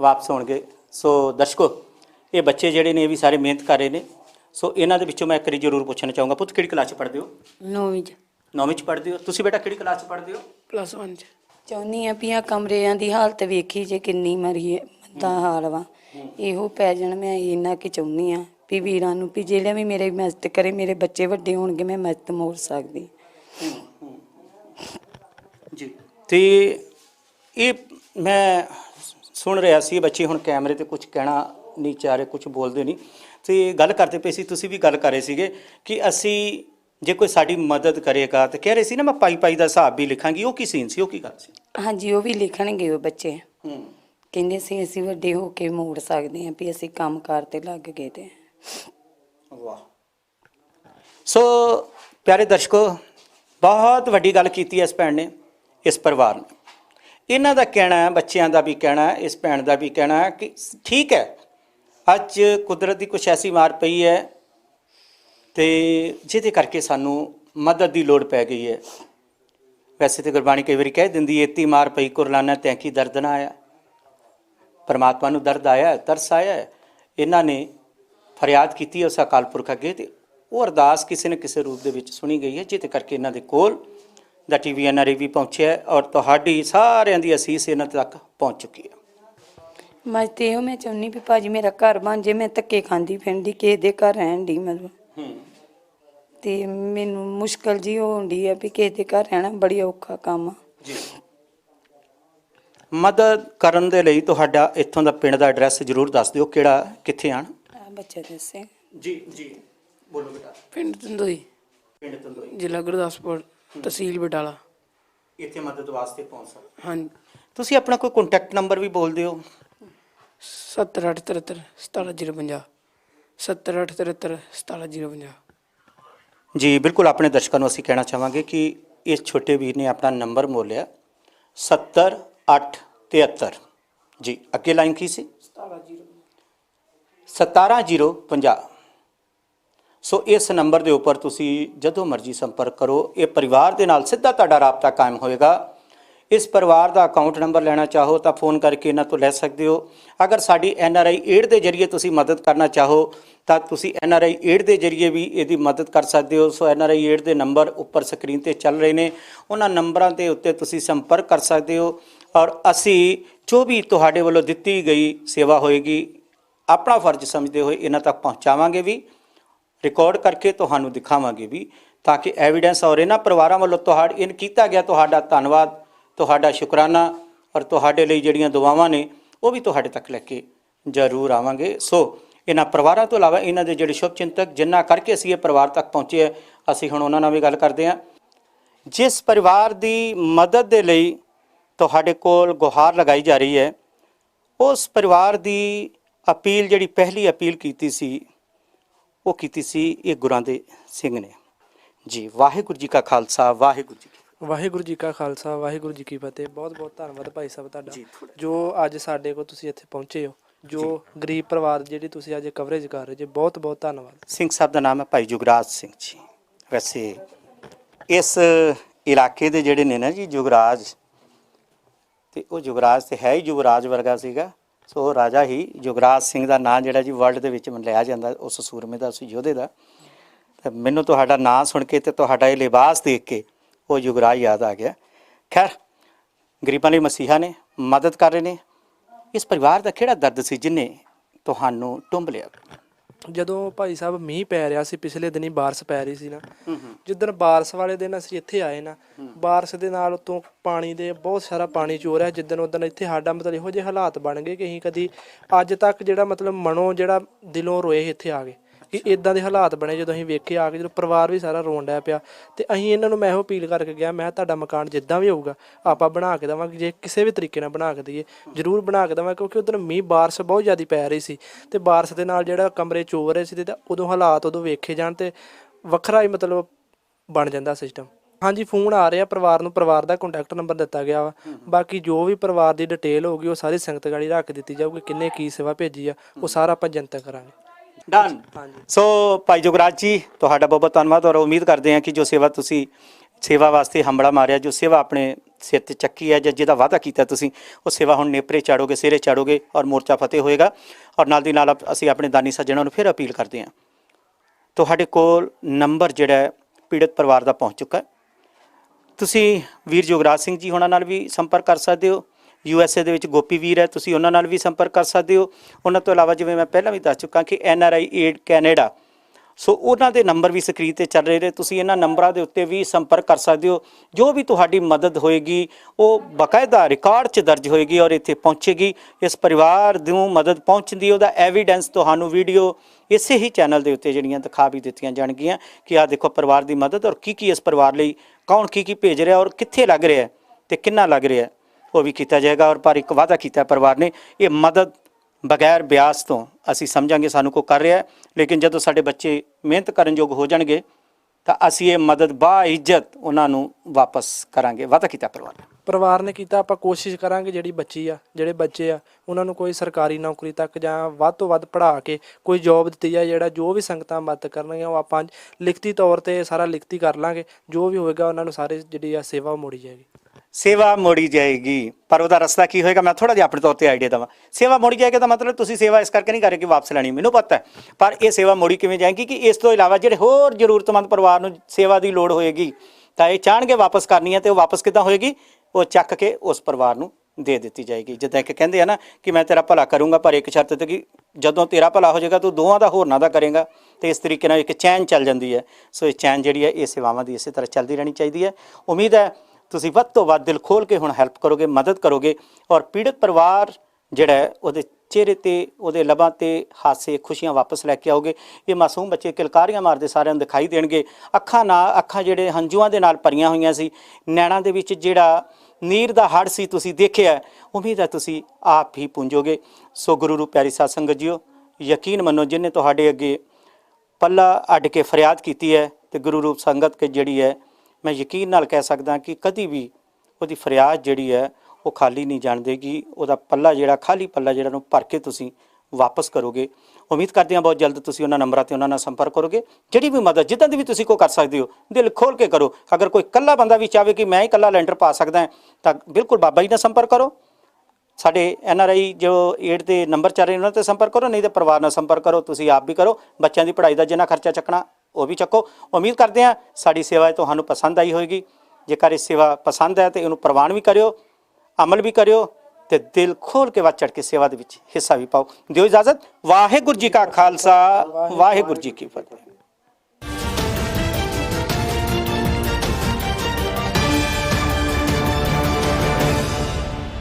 ਵਾਪਸ ਹੋਣਗੇ। ਸੋ ਦਰਸ਼ਕੋ ਇਹ ਬੱਚੇ ਜਿਹੜੇ ਨੇ ਇਹ ਵੀ ਸਾਰੇ ਮਿਹਨਤ ਕਰ ਰਹੇ ਨੇ। ਸੋ ਇਹਨਾਂ ਦੇ ਵਿੱਚੋਂ ਮੈਂ ਇੱਕ ਵਾਰੀ ਜ਼ਰੂਰ ਪੁੱਛਣਾ ਚਾਹੂੰਗਾ। ਪੁੱਤ ਕਿਹੜੀ ਕਲਾਸ ਚ ਪੜ੍ਹਦੇ ਹੋ? ਨੌਵੀਂ ਚ। ਨੌਵੀਂ ਚ ਪੜ੍ਹਦੇ ਹੋ। ਤੁਸੀਂ ਬੇਟਾ ਕਿਹੜੀ ਕਲਾਸ ਚ ਪੜ੍ਹਦੇ ਹੋ? ਪਲੱਸ 1 ਚ। ਚਾਹੁੰਦੀ ਆ ਵੀ ਆਹ ਕਮਰਿਆਂ ਦੀ ਹਾਲਤ ਵੇਖੀ ਜੇ ਕਿੰਨੀ ਮਰੀ ਹੈ ਮੰਦਾ ਹਾਲ ਵਾ। ਇਹੋ ਪੈ ਜਾਣ ਮੈਂ ਇੰਨਾ ਕਿ ਚਾਹੁੰਦੀ ਆ ਵੀ ਵੀਰਾਂ ਨੂੰ ਵੀ ਜਿਹੜੇ ਵੀ ਮੇਰੇ ਮਦਦ ਕਰੇ ਮੇਰੇ ਬੱਚੇ ਵੱਡੇ ਹੋਣਗੇ ਮੈਂ ਮਦਦ ਮੋੜ ਸਕਦੀ। ਜੀ। ਤੇ ਇਹ ਮੈਂ ਸੁਣ ਰਿਹਾ ਸੀ ਬੱਚੇ ਹੁਣ ਕੈਮਰੇ ਤੇ ਕੁਝ ਕਹਿਣਾ ਨਹੀਂ ਚਾਹ ਰਹੇ ਕੁਝ ਬੋਲਦੇ ਨਹੀਂ। ਤੇ ਗੱਲ ਕਰਦੇ ਪਏ ਸੀ ਤੁਸੀਂ ਵੀ ਗੱਲ ਕਰ ਰਹੇ ਸੀਗੇ ਕਿ ਅਸੀਂ ਜੇ ਕੋਈ ਸਾਡੀ ਮਦਦ ਕਰੇਗਾ ਤੇ ਕਹਿ ਰਹੇ ਸੀ ਨਾ ਮੈਂ ਪਾਈ ਪਾਈ ਦਾ ਹਿਸਾਬ ਵੀ ਲਿਖਾਂਗੀ ਉਹ ਕੀ ਸੀਨ ਸੀ ਉਹ ਕੀ ਗੱਲ ਸੀ? ਹਾਂਜੀ ਉਹ ਵੀ ਲਿਖਣਗੇ ਉਹ ਬੱਚੇ। ਹੂੰ। ਕਹਿੰਦੇ ਸੀ ਅਸੀਂ ਵੱਡੇ ਹੋ ਕੇ ਮੋੜ ਸਕਦੇ ਹਾਂ ਵੀ ਅਸੀਂ ਕੰਮ ਕਾਰ ਤੇ ਲੱਗ ਗਏ ਤੇ। ਵਾਹ। ਸੋ ਪਿਆਰੇ ਦਰਸ਼ਕੋ ਬਹੁਤ ਵੱਡੀ ਗੱਲ ਕੀਤੀ ਇਸ ਭੈਣ ਨੇ ਇਸ ਪਰਿਵਾਰ ਨੇ। ਇਹਨਾਂ ਦਾ ਕਹਿਣਾ ਹੈ ਬੱਚਿਆਂ ਦਾ ਵੀ ਕਹਿਣਾ ਹੈ ਇਸ ਭੈਣ ਦਾ ਵੀ ਕਹਿਣਾ ਹੈ ਕਿ ਠੀਕ ਹੈ ਅੱਜ ਕੁਦਰਤ ਦੀ ਕੁਛ ਐਸੀ ਮਾਰ ਪਈ ਹੈ ਤੇ ਜਿਹਦੇ ਕਰਕੇ ਸਾਨੂੰ ਮਦਦ ਦੀ ਲੋੜ ਪੈ ਗਈ ਹੈ। ਵੈਸੇ ਤੇ ਗੁਰਬਾਣੀ ਕਈ ਵਾਰੀ ਕਹਿ ਦਿੰਦੀ ਹੈ ਮਾਰ ਪਈ ਕੁਰਲਾਨਾ ਤੈਂਕੀ ਦਰਦ ਨਾ ਆਇਆ। ਪਰਮਾਤਮਾ ਨੂੰ ਦਰਦ ਆਇਆ, ਤਰਸ ਆਇਆ ਇਹਨਾਂ ਨੇ ਫਰਿਆਦ ਕੀਤੀ ਹੈ ਉਸ ਅਕਾਲ ਪੁਰਖ ਅੱਗੇ ਤੇ ਉਹ ਅਰਦਾਸ ਕਿਸੇ ਨਾ ਕਿਸੇ ਰੂਪ ਦੇ ਵਿੱਚ ਸੁਣੀ ਗਈ ਹੈ, ਜਿਹਦੇ ਕਰਕੇ ਇਹਨਾਂ ਦੇ ਕੋਲ ਦਾ ਟੀਵੀ ਐਨਆਰਏ ਵੀ ਪਹੁੰਚਿਆ ਔਰ ਤੁਹਾਡੀ ਸਾਰਿਆਂ ਦੀ ਅਸੀਸ ਇਹਨਾਂ ਤੱਕ ਪਹੁੰਚ ਚੁੱਕੀ ਹੈ। ਮੈਂ ਤੇ ਇਹੋ ਮੈਂ ਚਾਹੁੰਦੀ ਵੀ ਭਾਜੀ ਮੇਰਾ ਘਰ ਬਣ ਜੇ ਮੈਂ ਧੱਕੇ ਖਾਂਦੀ ਫਿਰਦੀ ਕਿਸੇ ਦੇ ਘਰ ਰਹਿਣ ਦੀ ਮਤਲਬ। ਹੂੰ। ਤੇ ਮੈਨੂੰ ਮੁਸ਼ਕਲ ਜੀ ਹੋਣ ਆ ਵੀ ਕਿਸੇ ਦੇ ਘਰ ਰਹਿਣਾ ਬੜੀ ਔਖਾ ਕੰਮ ਆ। ਜੀ। ਮਦਦ ਕਰਨ ਦੇ ਲਈ ਤੁਹਾਡਾ ਇੱਥੋਂ ਦਾ ਪਿੰਡ ਦਾ ਐਡਰੈਸ ਜ਼ਰੂਰ ਦੱਸ ਦਿਓ ਕਿਹੜਾ ਕਿੱਥੇ ਆਣ? ਆਹ ਬੱਚੇ ਦੱਸੇ। ਜੀ ਜੀ। ਬੋਲੋ ਬੇਟਾ। ਪਿੰਡ ਤੰਦੋਈ। ਪਿੰਡ ਤੰਦੋਈ। ਜ਼ਿਲ੍ਹਾ ਗੁਰਦਾਸਪੁਰ ਤਹਿਸੀਲ ਬਟਾਲਾ। ਇੱਥੇ ਮਦਦ ਵਾਸਤੇ ਪਹੁੰਚ ਸਕਦੇ ਹਾਂਜੀ। ਤੁਸੀਂ ਆਪਣਾ ਕੋਈ ਕੰਟੈਕਟ ਨੰਬਰ ਵੀ ਬੋਲ ਦਿਓ। 7873 17050 7873 17050 ਜੀ ਬਿਲਕੁਲ ਆਪਣੇ ਦਰਸ਼ਕਾਂ ਨੂੰ ਅਸੀਂ ਕਹਿਣਾ ਚਾਹਾਂਗੇ ਕਿ ਇਸ ਛੋਟੇ ਵੀਰ ਨੇ ਆਪਣਾ ਨੰਬਰ ਮੋਲਿਆ। 70873 ਜੀ ਅੱਗੇ ਲਾਈਨ ਕੀ ਸੀ? 17050 ਸੋ ਇਸ ਨੰਬਰ ਦੇ ਉੱਪਰ ਤੁਸੀਂ ਜਦੋਂ ਮਰਜ਼ੀ ਸੰਪਰਕ ਕਰੋ। ਇਹ ਪਰਿਵਾਰ ਦੇ ਨਾਲ ਸਿੱਧਾ ਤੁਹਾਡਾ ਰਾਬਤਾ ਕਾਇਮ ਹੋਏਗਾ। ਇਸ ਪਰਿਵਾਰ ਦਾ ਅਕਾਊਂਟ ਨੰਬਰ ਲੈਣਾ ਚਾਹੋ ਤਾਂ ਫੋਨ ਕਰਕੇ ਇਹਨਾਂ ਤੋਂ ਲੈ ਸਕਦੇ ਹੋ। ਅਗਰ ਸਾਡੀ ਐਨ ਆਰ ਆਈ ਏਡ ਦੇ ਜਰੀਏ ਤੁਸੀਂ ਮਦਦ ਕਰਨਾ ਚਾਹੋ ਤਾਂ ਤੁਸੀਂ ਐਨ ਆਰ ਆਈ ਏਡ ਦੇ ਜਰੀਏ ਵੀ ਇਹਦੀ ਮਦਦ ਕਰ ਸਕਦੇ ਹੋ। So N R I aid ਦੇ ਨੰਬਰ ਉੱਪਰ ਸਕਰੀਨ ਤੇ ਚੱਲ ਰਹੇ ਨੇ। ਉਹਨਾਂ ਨੰਬਰਾਂ ਦੇ ਉੱਤੇ ਤੁਸੀਂ ਸੰਪਰਕ ਕਰ ਸਕਦੇ ਹੋ ਔਰ ਅਸੀਂ ਜੋ ਵੀ ਤੁਹਾਡੇ ਵੱਲੋਂ ਦਿੱਤੀ ਗਈ ਸੇਵਾ ਹੋਏਗੀ। ਆਪਣਾ ਫਰਜ਼ ਸਮਝਦੇ ਹੋਏ ਇਹਨਾਂ ਤੱਕ ਪਹੁੰਚਾਵਾਂਗੇ ਵੀ। ਰਿਕਾਰਡ ਕਰਕੇ ਤੁਹਾਨੂੰ ਦਿਖਾਵਾਂਗੇ ਵੀ ਤਾਂ ਕਿ ਐਵੀਡੈਂਸ ਔਰ ਇਹਨਾਂ ਪਰਿਵਾਰਾਂ ਵੱਲੋਂ ਤੁਹਾਡ ਇਨ ਕੀਤਾ ਗਿਆ ਤੁਹਾਡਾ ਧੰਨਵਾਦ। ਤੁਹਾਡਾ ਸ਼ੁਕਰਾਨਾ ਔਰ ਤੁਹਾਡੇ ਲਈ ਜਿਹੜੀਆਂ ਦੁਆਵਾਂ ਨੇ, ਉਹ ਵੀ ਤੁਹਾਡੇ ਤੱਕ ਲੈ ਕੇ ਜ਼ਰੂਰ ਆਵਾਂਗੇ। ਸੋ ਇਹਨਾਂ ਪਰਿਵਾਰਾਂ ਤੋਂ ਇਲਾਵਾ ਇਹਨਾਂ ਦੇ ਜਿਹੜੇ ਸ਼ੁਭ ਚਿੰਤਕ ਜਿੰਨਾ ਕਰਕੇ ਅਸੀਂ ਇਹ ਪਰਿਵਾਰ ਤੱਕ ਪਹੁੰਚੇ ਹੈ ਅਸੀਂ ਹੁਣ ਉਹਨਾਂ ਨਾਲ ਵੀ ਗੱਲ ਕਰਦੇ ਹਾਂ ਜਿਸ ਪਰਿਵਾਰ ਦੀ ਮਦਦ ਦੇ ਲਈ ਤੁਹਾਡੇ ਕੋਲ ਗੁਹਾਰ ਲਗਾਈ ਜਾ ਰਹੀ ਹੈ, ਉਸ ਪਰਿਵਾਰ ਦੀ ਅਪੀਲ, ਜਿਹੜੀ ਪਹਿਲੀ ਅਪੀਲ ਕੀਤੀ ਸੀ, ਉਹ ਕੀਤੀ ਸੀ ਇਹ ਗੁਰਾਂ ਦੇ ਸਿੰਘ ਨੇ। ਜੀ, ਵਾਹਿਗੁਰੂ ਜੀ ਕਾ ਖਾਲਸਾ, ਵਾਹਿਗੁਰੂ ਜੀ ਵਾਹਿਗੁਰੂ ਜੀ ਕਾ ਖਾਲਸਾ ਵਾਹਿਗੁਰੂ ਜੀ ਕੀ ਫਤਿਹ। ਬਹੁਤ ਬਹੁਤ ਧੰਨਵਾਦ ਭਾਈ ਸਾਹਿਬ ਤੁਹਾਡਾ ਜੀ, ਅੱਜ ਸਾਡੇ ਕੋਲ ਤੁਸੀਂ ਇੱਥੇ ਪਹੁੰਚੇ ਹੋ ਜੋ ਗਰੀਬ ਪਰਿਵਾਰ ਜਿਹੜੀ ਤੁਸੀਂ ਅੱਜ ਕਵਰੇਜ ਕਰ ਰਹੇ ਜੀ ਬਹੁਤ ਬਹੁਤ ਧੰਨਵਾਦ। ਸਿੰਘ ਸਾਹਿਬ ਦਾ ਨਾਮ ਹੈ ਭਾਈ ਜੁਗਰਾਜ ਸਿੰਘ ਜੀ। ਵੈਸੇ ਇਸ ਇਲਾਕੇ ਦੇ ਜਿਹੜੇ ਨੇ ਨਾ ਜੀ ਯੁਵਰਾਜ ਤੇ ਉਹ ਯੁਵਰਾਜ ਤੇ ਹੈ ਹੀ ਯੁਵਰਾਜ ਵਰਗਾ ਸੀਗਾ। ਸੋ ਉਹ ਰਾਜਾ ਹੀ ਯੁਵਰਾਜ ਸਿੰਘ ਦਾ ਨਾਂ ਜਿਹੜਾ ਜੀ ਵਰਲਡ ਦੇ ਵਿੱਚ ਲਿਆ ਜਾਂਦਾ ਉਸ ਸੂਰਮੇ ਦਾ ਉਸ ਯੋਧੇ ਦਾ। ਮੈਨੂੰ ਤੁਹਾਡਾ ਨਾਂ ਸੁਣ ਕੇ ਤੇ ਤੁਹਾਡਾ ਇਹ ਲਿਬਾਸ ਦੇਖ ਕੇ ਉਹ ਯੁਵਰਾਜ ਯਾਦ ਆ ਗਿਆ। ਖੈਰ ਗਰੀਬਾਂ ਲਈ ਮਸੀਹਾ ਨੇ ਮਦਦ ਕਰ ਰਹੇ ਨੇ। ਇਸ ਪਰਿਵਾਰ ਦਾ ਕਿਹੜਾ ਦਰਦ ਸੀ ਜਿਨੇ ਤੁਹਾਨੂੰ ਟੁੰਬ ਲਿਆ? ਜਦੋਂ ਭਾਈ ਸਾਹਿਬ ਮੀਂਹ ਪੈ ਰਿਹਾ ਸੀ ਪਿਛਲੇ ਦਿਨੀ ਬਾਰਿਸ਼ ਪੈ ਰਹੀ ਸੀ ਨਾ ਜਿੱਦਣ ਬਾਰਿਸ਼ ਵਾਲੇ ਦਿਨ ਅਸੀਂ ਇੱਥੇ ਆਏ ਨਾ ਬਾਰਿਸ਼ ਦੇ ਨਾਲ ਉਤੋਂ ਪਾਣੀ ਦੇ ਬਹੁਤ ਸਾਰਾ ਪਾਣੀ ਚੋ ਰਿਹਾ ਜਿੱਦਣ ਉਦੋਂ ਇੱਥੇ ਸਾਡਾ ਮਤਲਬ ਇਹੋ ਜਿਹੇ ਹਾਲਾਤ ਬਣ ਗਏ ਕਿ ਅਸੀਂ ਕਦੀ ਅੱਜ ਤੱਕ ਜਿਹੜਾ ਮਤਲਬ ਮਨੋਂ ਜਿਹੜਾ ਦਿਲੋਂ ਰੋਏ ਇੱਥੇ ਆ ਗਏ। ਕਿ ਇਦਾਂ ਦੇ ਹਾਲਾਤ ਬਣੇ ਜਦੋਂ ਅਸੀਂ ਵੇਖੇ ਆ ਕੇ, ਜਦੋਂ ਪਰਿਵਾਰ ਵੀ ਸਾਰਾ ਰੋਣ ਡਿਆ ਪਿਆ। ਤੇ ਅਸੀਂ ਇਹਨਾਂ ਨੂੰ ਮੈਂ ਇਹੋ ਅਪੀਲ ਕਰਕੇ ਗਿਆ, ਮੈਂ ਕਿਹਾ ਤੁਹਾਡਾ ਮਕਾਨ ਜਿੱਦਾਂ ਵੀ ਹੋਊਗਾ, ਆਪਾਂ ਬਣਾ ਕੇ ਦੇਵਾਂਗੇ, ਜੇ ਕਿਸੇ ਵੀ ਤਰੀਕੇ ਨਾਲ ਬਣਾ ਕੇ ਦਈਏ, ਜ਼ਰੂਰ ਬਣਾ ਕੇ ਦੇਵਾਂਗੇ, ਕਿਉਂਕਿ ਉਧਰ ਮੀਂਹ, ਬਾਰਿਸ਼ ਬਹੁਤ ਜ਼ਿਆਦਾ ਪੈ ਰਹੀ ਸੀ। ਤੇ ਬਾਰਿਸ਼ ਦੇ ਨਾਲ ਜਿਹੜਾ ਕਮਰੇ ਚੋ ਰਹੇ ਸੀ ਤੇ ਉਦੋਂ ਹਾਲਾਤ ਉਦੋਂ ਵੇਖੇ ਜਾਣ ਤੇ ਵੱਖਰਾ ਹੀ ਮਤਲਬ ਬਣ ਜਾਂਦਾ ਸਿਸਟਮ। ਹਾਂਜੀ, ਫੋਨ ਆ ਰਿਹਾ, ਪਰਿਵਾਰ ਨੂੰ, ਪਰਿਵਾਰ ਦਾ ਕੰਟੈਕਟ ਨੰਬਰ ਦਿੱਤਾ ਗਿਆ ਵਾ। ਬਾਕੀ ਜੋ ਵੀ ਪਰਿਵਾਰ ਦੀ ਡਿਟੇਲ ਹੋਊਗੀ, ਉਹ ਸਾਰੀ ਸੰਗਤ ਗਾੜੀ ਰੱਖ ਦਿੱਤੀ ਜਾਊਗੀ, ਕਿੰਨੇ ਕੀ ਸੇਵਾ ਭੇਜੀ ਆ, ਉਹ ਸਾਰਾ ਆਪਾਂ ਜਨਤਕ ਕਰਾਂਗੇ। ਡਨ ਹਾਂਜੀ। ਸੋ ਭਾਈ ਜੋਗਰਾਜ ਜੀ ਤੁਹਾਡਾ ਬਹੁਤ ਬਹੁਤ ਧੰਨਵਾਦ ਔਰ ਉਮੀਦ ਕਰਦੇ ਹਾਂ ਕਿ ਜੋ ਸੇਵਾ ਤੁਸੀਂ ਸੇਵਾ ਵਾਸਤੇ ਹੰਬੜਾ ਮਾਰਿਆ ਜੋ ਸੇਵਾ ਆਪਣੇ ਸਿਰ ਤੇ ਚੱਕੀ ਹੈ ਜਾਂ ਜਿਹਦਾ ਵਾਅਦਾ ਕੀਤਾ ਤੁਸੀਂ ਉਹ ਸੇਵਾ ਹੁਣ ਨੇਪਰੇ ਚਾੜੋਗੇ ਸਿਰੇ ਚਾੜੋਗੇ ਔਰ ਮੋਰਚਾ ਫਤਿਹ ਹੋਏਗਾ। ਔਰ ਨਾਲ ਦੀ ਨਾਲ ਆਪ- ਅਸੀਂ ਆਪਣੇ ਦਾਨੀ ਸੱਜਣਾਂ ਨੂੰ ਫਿਰ ਅਪੀਲ ਕਰਦੇ ਹਾਂ। ਤੁਹਾਡੇ ਕੋਲ ਨੰਬਰ ਜਿਹੜਾ ਹੈ ਪੀੜਤ ਪਰਿਵਾਰ ਦਾ ਪਹੁੰਚ ਚੁੱਕਾ ਹੈ। ਤੁਸੀਂ ਵੀਰ ਜੋਗਰਾਜ ਸਿੰਘ ਜੀ ਉਹਨਾਂ ਨਾਲ ਵੀ ਸੰਪਰਕ ਕਰ ਸਕਦੇ ਹੋ। ਯੂ ਐਸ ਏ ਦੇ ਵਿੱਚ ਗੋਪੀ ਵੀਰ ਹੈ, ਤੁਸੀਂ ਉਹਨਾਂ ਨਾਲ ਵੀ ਸੰਪਰਕ ਕਰ ਸਕਦੇ ਹੋ। ਉਹਨਾਂ ਤੋਂ ਇਲਾਵਾ ਜਿਵੇਂ ਮੈਂ ਪਹਿਲਾਂ ਵੀ ਦੱਸ ਚੁੱਕਾ ਕਿ N R I aid Canada so ਉਹਨਾਂ ਦੇ ਨੰਬਰ ਵੀ ਸਕਰੀਨ ਤੇ ਚੱਲ ਰਹੇ ਨੇ, ਤੁਸੀਂ ਇਹਨਾਂ ਨੰਬਰਾਂ ਦੇ ਉੱਤੇ ਵੀ ਸੰਪਰਕ ਕਰ ਸਕਦੇ ਹੋ। ਜੋ ਵੀ ਤੁਹਾਡੀ ਮਦਦ ਹੋਏਗੀ, ਉਹ ਬਕਾਇਦਾ ਰਿਕਾਰਡ 'ਚ ਦਰਜ ਹੋਏਗੀ ਔਰ ਇੱਥੇ ਪਹੁੰਚੇਗੀ। ਇਸ ਪਰਿਵਾਰ ਨੂੰ ਮਦਦ ਪਹੁੰਚਦੀ ਉਹਦਾ ਐਵੀਡੈਂਸ ਤੁਹਾਨੂੰ ਵੀਡੀਓ ਇਸੇ ਹੀ ਚੈਨਲ ਦੇ ਉੱਤੇ ਜਿਹੜੀਆਂ ਦਿਖਾ ਵੀ ਦਿੱਤੀਆਂ ਜਾਣਗੀਆਂ ਕਿ ਆਹ ਦੇਖੋ ਪਰਿਵਾਰ ਦੀ ਮਦਦ ਔਰ ਕੀ ਕੀ ਇਸ ਪਰਿਵਾਰ ਲਈ, ਕੌਣ ਕੀ ਕੀ ਭੇਜ ਰਿਹਾ ਔਰ ਕਿੱਥੇ ਲੱਗ ਰਿਹਾ ਹੈ ਤੇ ਕਿੰਨਾ ਲੱਗ ਰਿਹਾ ਉਹ ਵੀ ਕੀਤਾ ਜਾਏਗਾ ਔਰ ਪਰ ਇੱਕ ਵਾਅਦਾ ਕੀਤਾ ਪਰਿਵਾਰ ਨੇ, ਇਹ ਮਦਦ ਬਗੈਰ ਬਿਆਸ ਤੋਂ ਅਸੀਂ ਸਮਝਾਂਗੇ ਸਾਨੂੰ ਕੋ ਕਰ ਰਿਹਾ ਲੇਕਿਨ ਜਦੋਂ ਸਾਡੇ ਬੱਚੇ ਮਿਹਨਤ ਕਰਨ ਯੋਗ ਹੋ ਜਾਣਗੇ, ਤਾਂ ਅਸੀਂ ਇਹ ਮਦਦ ਬਾ ਇੱਜ਼ਤ ਉਹਨਾਂ ਨੂੰ ਵਾਪਸ ਕਰਾਂਗੇ। ਵਾਅਦਾ ਕੀਤਾ ਪਰਿਵਾਰ ਨੇ। ਪਰਿਵਾਰ ਨੇ ਕੀਤਾ, ਆਪਾਂ ਕੋਸ਼ਿਸ਼ ਕਰਾਂਗੇ ਜਿਹੜੀ ਬੱਚੀ ਆ, ਜਿਹੜੇ ਬੱਚੇ ਆ, ਉਹਨਾਂ ਨੂੰ ਕੋਈ ਸਰਕਾਰੀ ਨੌਕਰੀ ਤੱਕ ਜਾਂ ਵੱਧ ਤੋਂ ਵੱਧ ਪੜ੍ਹਾ ਕੇ ਕੋਈ ਜੌਬ ਦਿੱਤੀ ਜਾਏ, ਜਿਹੜਾ ਜੋ ਵੀ ਸੰਗਤਾਂ ਮਦਦ ਕਰਨਗੀਆਂ, ਉਹ ਆਪਾਂ ਲਿਖਤੀ ਤੌਰ ਤੇ ਸਾਰਾ ਲਿਖਤੀ ਕਰ ਲਾਂਗੇ। ਜੋ ਵੀ ਹੋਏਗਾ, ਉਹਨਾਂ ਨੂੰ ਸਾਰੇ ਜਿਹੜੀ ਆ ਸੇਵਾ ਉਹ ਮੋੜੀ ਜਾਏਗੀ। ਸੇਵਾ ਮੋੜੀ ਜਾਏਗੀ। ਪਰ ਉਹਦਾ ਰਸਤਾ ਕੀ ਹੋਏਗਾ? ਮੈਂ ਥੋੜਾ ਜਿਹਾ ਆਪਣੇ ਤੌਰ ਤੇ ਆਈਡੀਆ ਦਵਾਂ। ਸੇਵਾ ਮੋੜੀ ਜਾਏਗੀ ਤਾਂ ਮਤਲਬ ਤੁਸੀਂ ਸੇਵਾ ਇਸ ਕਰਕੇ ਨਹੀਂ ਕਰ ਰਹੇ ਕਿ ਵਾਪਸ ਲੈਣੀ, ਮੈਨੂੰ ਪਤਾ ਪਰ ਇਹ ਸੇਵਾ ਮੋੜੀ ਕਿਵੇਂ ਜਾਏਗੀ ਕਿ ਇਸ ਤੋਂ ਇਲਾਵਾ ਜਿਹੜੇ ਹੋਰ ਜ਼ਰੂਰਤਮੰਦ ਪਰਿਵਾਰ ਨੂੰ ਸੇਵਾ ਦੀ ਲੋੜ ਹੋਏਗੀ, ਤਾਂ ਇਹ ਚਾਹਣਗੇ ਵਾਪਸ ਕਰਨੀ ਹੈ ਤੇ ਉਹ ਵਾਪਸ ਕਿੱਦਾਂ ਹੋਏਗੀ? ਉਹ ਚੱਕ ਕੇ ਉਸ ਪਰਿਵਾਰ ਨੂੰ ਦੇ ਦਿੱਤੀ ਜਾਏਗੀ। ਜਿੱਦਾਂ ਕਿ ਕਹਿੰਦੇ ਆ ਨਾ ਕਿ ਮੈਂ ਤੇਰਾ ਭਲਾ ਕਰੂੰਗਾ, ਪਰ ਇੱਕ ਸ਼ਰਤ ਤੇ ਕਿ ਜਦੋਂ ਤੇਰਾ ਭਲਾ ਹੋ ਜਾਏਗਾ ਤੂੰ ਦੋਵਾਂ ਦਾ ਹੋਰਨਾਂ ਦਾ ਕਰੇਗਾ ਤੇ ਇਸ ਤਰੀਕੇ ਨਾਲ ਇੱਕ ਚੈਨ ਚੱਲ ਜਾਂਦੀ ਹੈ। ਸੋ ਇਹ ਚੈਨ ਜਿਹੜੀ ਹੈ, ਇਹ ਸੇਵਾਵਾਂ ਦੀ ਇਸੇ ਤਰ੍ਹਾਂ ਚੱਲਦੀ ਰਹਿਣੀ ਚਾਹੀਦੀ ਹੈ। ਉਮੀਦ ਹੈ ਤੁਸੀਂ ਵੱਧ ਤੋਂ ਵੱਧ ਦਿਲ ਖੋਲ ਕੇ ਹੁਣ ਹੈਲਪ ਕਰੋਗੇ, ਮਦਦ ਕਰੋਗੇ ਔਰ ਪੀੜਤ ਪਰਿਵਾਰ ਜਿਹੜਾ ਉਹਦੇ ਚਿਹਰੇ ਤੇ, ਉਹਦੇ ਲਬਾਂ ਤੇ ਹਾਸੇ, ਖੁਸ਼ੀਆਂ ਵਾਪਸ ਲੈ ਕੇ ਆਓਗੇ। ਇਹ ਮਾਸੂਮ ਬੱਚੇ ਕਿਲਕਾਰੀਆਂ ਮਾਰਦੇ ਸਾਰਿਆਂ ਨੂੰ ਦਿਖਾਈ ਦੇਣਗੇ। ਅੱਖਾਂ ਨਾਲ ਅੱਖਾਂ ਜਿਹੜੇ ਹੰਝੂਆਂ ਦੇ ਨਾਲ ਭਰੀਆਂ ਹੋਈਆਂ ਸੀ, ਨੈਣਾਂ ਦੇ ਵਿੱਚ ਜਿਹੜਾ ਨੀਰ ਦਾ ਹੜ ਸੀ ਤੁਸੀਂ ਦੇਖਿਆ, ਉਮੀਦ ਹੈ ਤੁਸੀਂ ਆਪ ਹੀ ਪੁੰਜੋਗੇ। ਸੋ ਗੁਰੂ ਰੂਪ ਪਿਆਰੀ ਸਾਧ ਸੰਗਤ ਜੀਓ, ਯਕੀਨ ਮੰਨੋ ਜਿਨੇ ਤੁਹਾਡੇ ਅੱਗੇ ਪੱਲਾ ਅੱਡ ਕੇ ਫਰਿਆਦ ਕੀਤੀ ਹੈ, ਤੇ ਗੁਰੂ ਰੂਪ ਸੰਗਤ ਕੇ ਜਿਹੜੀ ਹੈ ਮੈਂ ਯਕੀਨ ਨਾਲ ਕਹਿ ਸਕਦਾ ਕਿ ਕਦੀ ਵੀ ਉਹਦੀ ਫਰਿਆਦ ਜਿਹੜੀ ਹੈ, ਉਹ ਖਾਲੀ ਨਹੀਂ ਜਾਣ ਦੇਗੀ। ਉਹਦਾ ਪੱਲਾ ਜਿਹੜਾ, ਖਾਲੀ ਪੱਲਾ ਜਿਹੜਾ ਨੂੰ ਭਰ ਕੇ ਤੁਸੀਂ ਵਾਪਸ ਕਰੋਗੇ। ਉਮੀਦ ਕਰਦੇ ਹਾਂ ਬਹੁਤ ਜਲਦ ਤੁਸੀਂ ਉਹਨਾਂ ਨੰਬਰਾਂ ਤੇ ਉਹਨਾਂ ਨਾਲ ਸੰਪਰਕ ਕਰੋਗੇ। ਜਿਹੜੀ ਵੀ ਮਦਦ, ਜਿੱਦਾਂ ਦੀ ਵੀ ਤੁਸੀਂ ਕੋ ਕਰ ਸਕਦੇ ਹੋ, ਦਿਲ ਖੋਲ ਕੇ ਕਰੋ। ਅਗਰ ਕੋਈ ਇਕੱਲਾ ਬੰਦਾ ਵੀ ਚਾਹਵੇ ਕਿ ਮੈਂ ਹੀ ਇਕੱਲਾ ਲੈਂਡਰ ਪਾ ਸਕਦਾ ਤਾਂ ਬਿਲਕੁਲ ਬਾਬਾ ਜੀ ਨਾਲ ਸੰਪਰਕ ਕਰੋ। ਸਾਡੇ ਐਨ ਆਰ ਆਈ ਜੋ ਏਡ ਦੇ ਨੰਬਰ ਚੱਲ ਰਹੇ ਉਹਨਾਂ ਤੇ ਸੰਪਰਕ ਕਰੋ, ਨਹੀਂ ਤੇ ਪਰਿਵਾਰ ਨਾਲ ਸੰਪਰਕ ਕਰੋ, ਤੁਸੀਂ ਆਪ ਵੀ ਕਰੋ। ਬੱਚਿਆਂ ਦੀ ਪੜ੍ਹਾਈ ਦਾ ਜਿੰਨਾ ਖਰਚਾ ਚੱਕਣਾ ਉਹ ਵੀ ਚੱਕੋ। ਉਮੀਦ ਕਰਦੇ ਹਾਂ ਸਾਡੀ ਸੇਵਾ ਤੁਹਾਨੂੰ ਪਸੰਦ ਆਈ ਹੋਵੇਗੀ ਜੇਕਰ ਇਹ ਸੇਵਾ ਪਸੰਦ ਹੈ ਤੇ ਇਹਨੂੰ ਪ੍ਰਵਾਨ ਵੀ ਕਰਿਓ, ਅਮਲ ਵੀ ਕਰਿਓ ਤੇ ਦਿਲ ਖੋਲ ਕੇ ਵੱਧ ਚੜ ਕੇ ਸੇਵਾ ਦੇ ਵਿੱਚ ਹਿੱਸਾ ਵੀ ਪਾਓ। ਦਿਓ ਇਜਾਜ਼ਤ। ਵਾਹਿਗੁਰੂ ਜੀ ਕਾ ਖਾਲਸਾ। ਵਾਹਿਗੁਰੂ ਜੀ ਕੀ ਫਤਿਹ।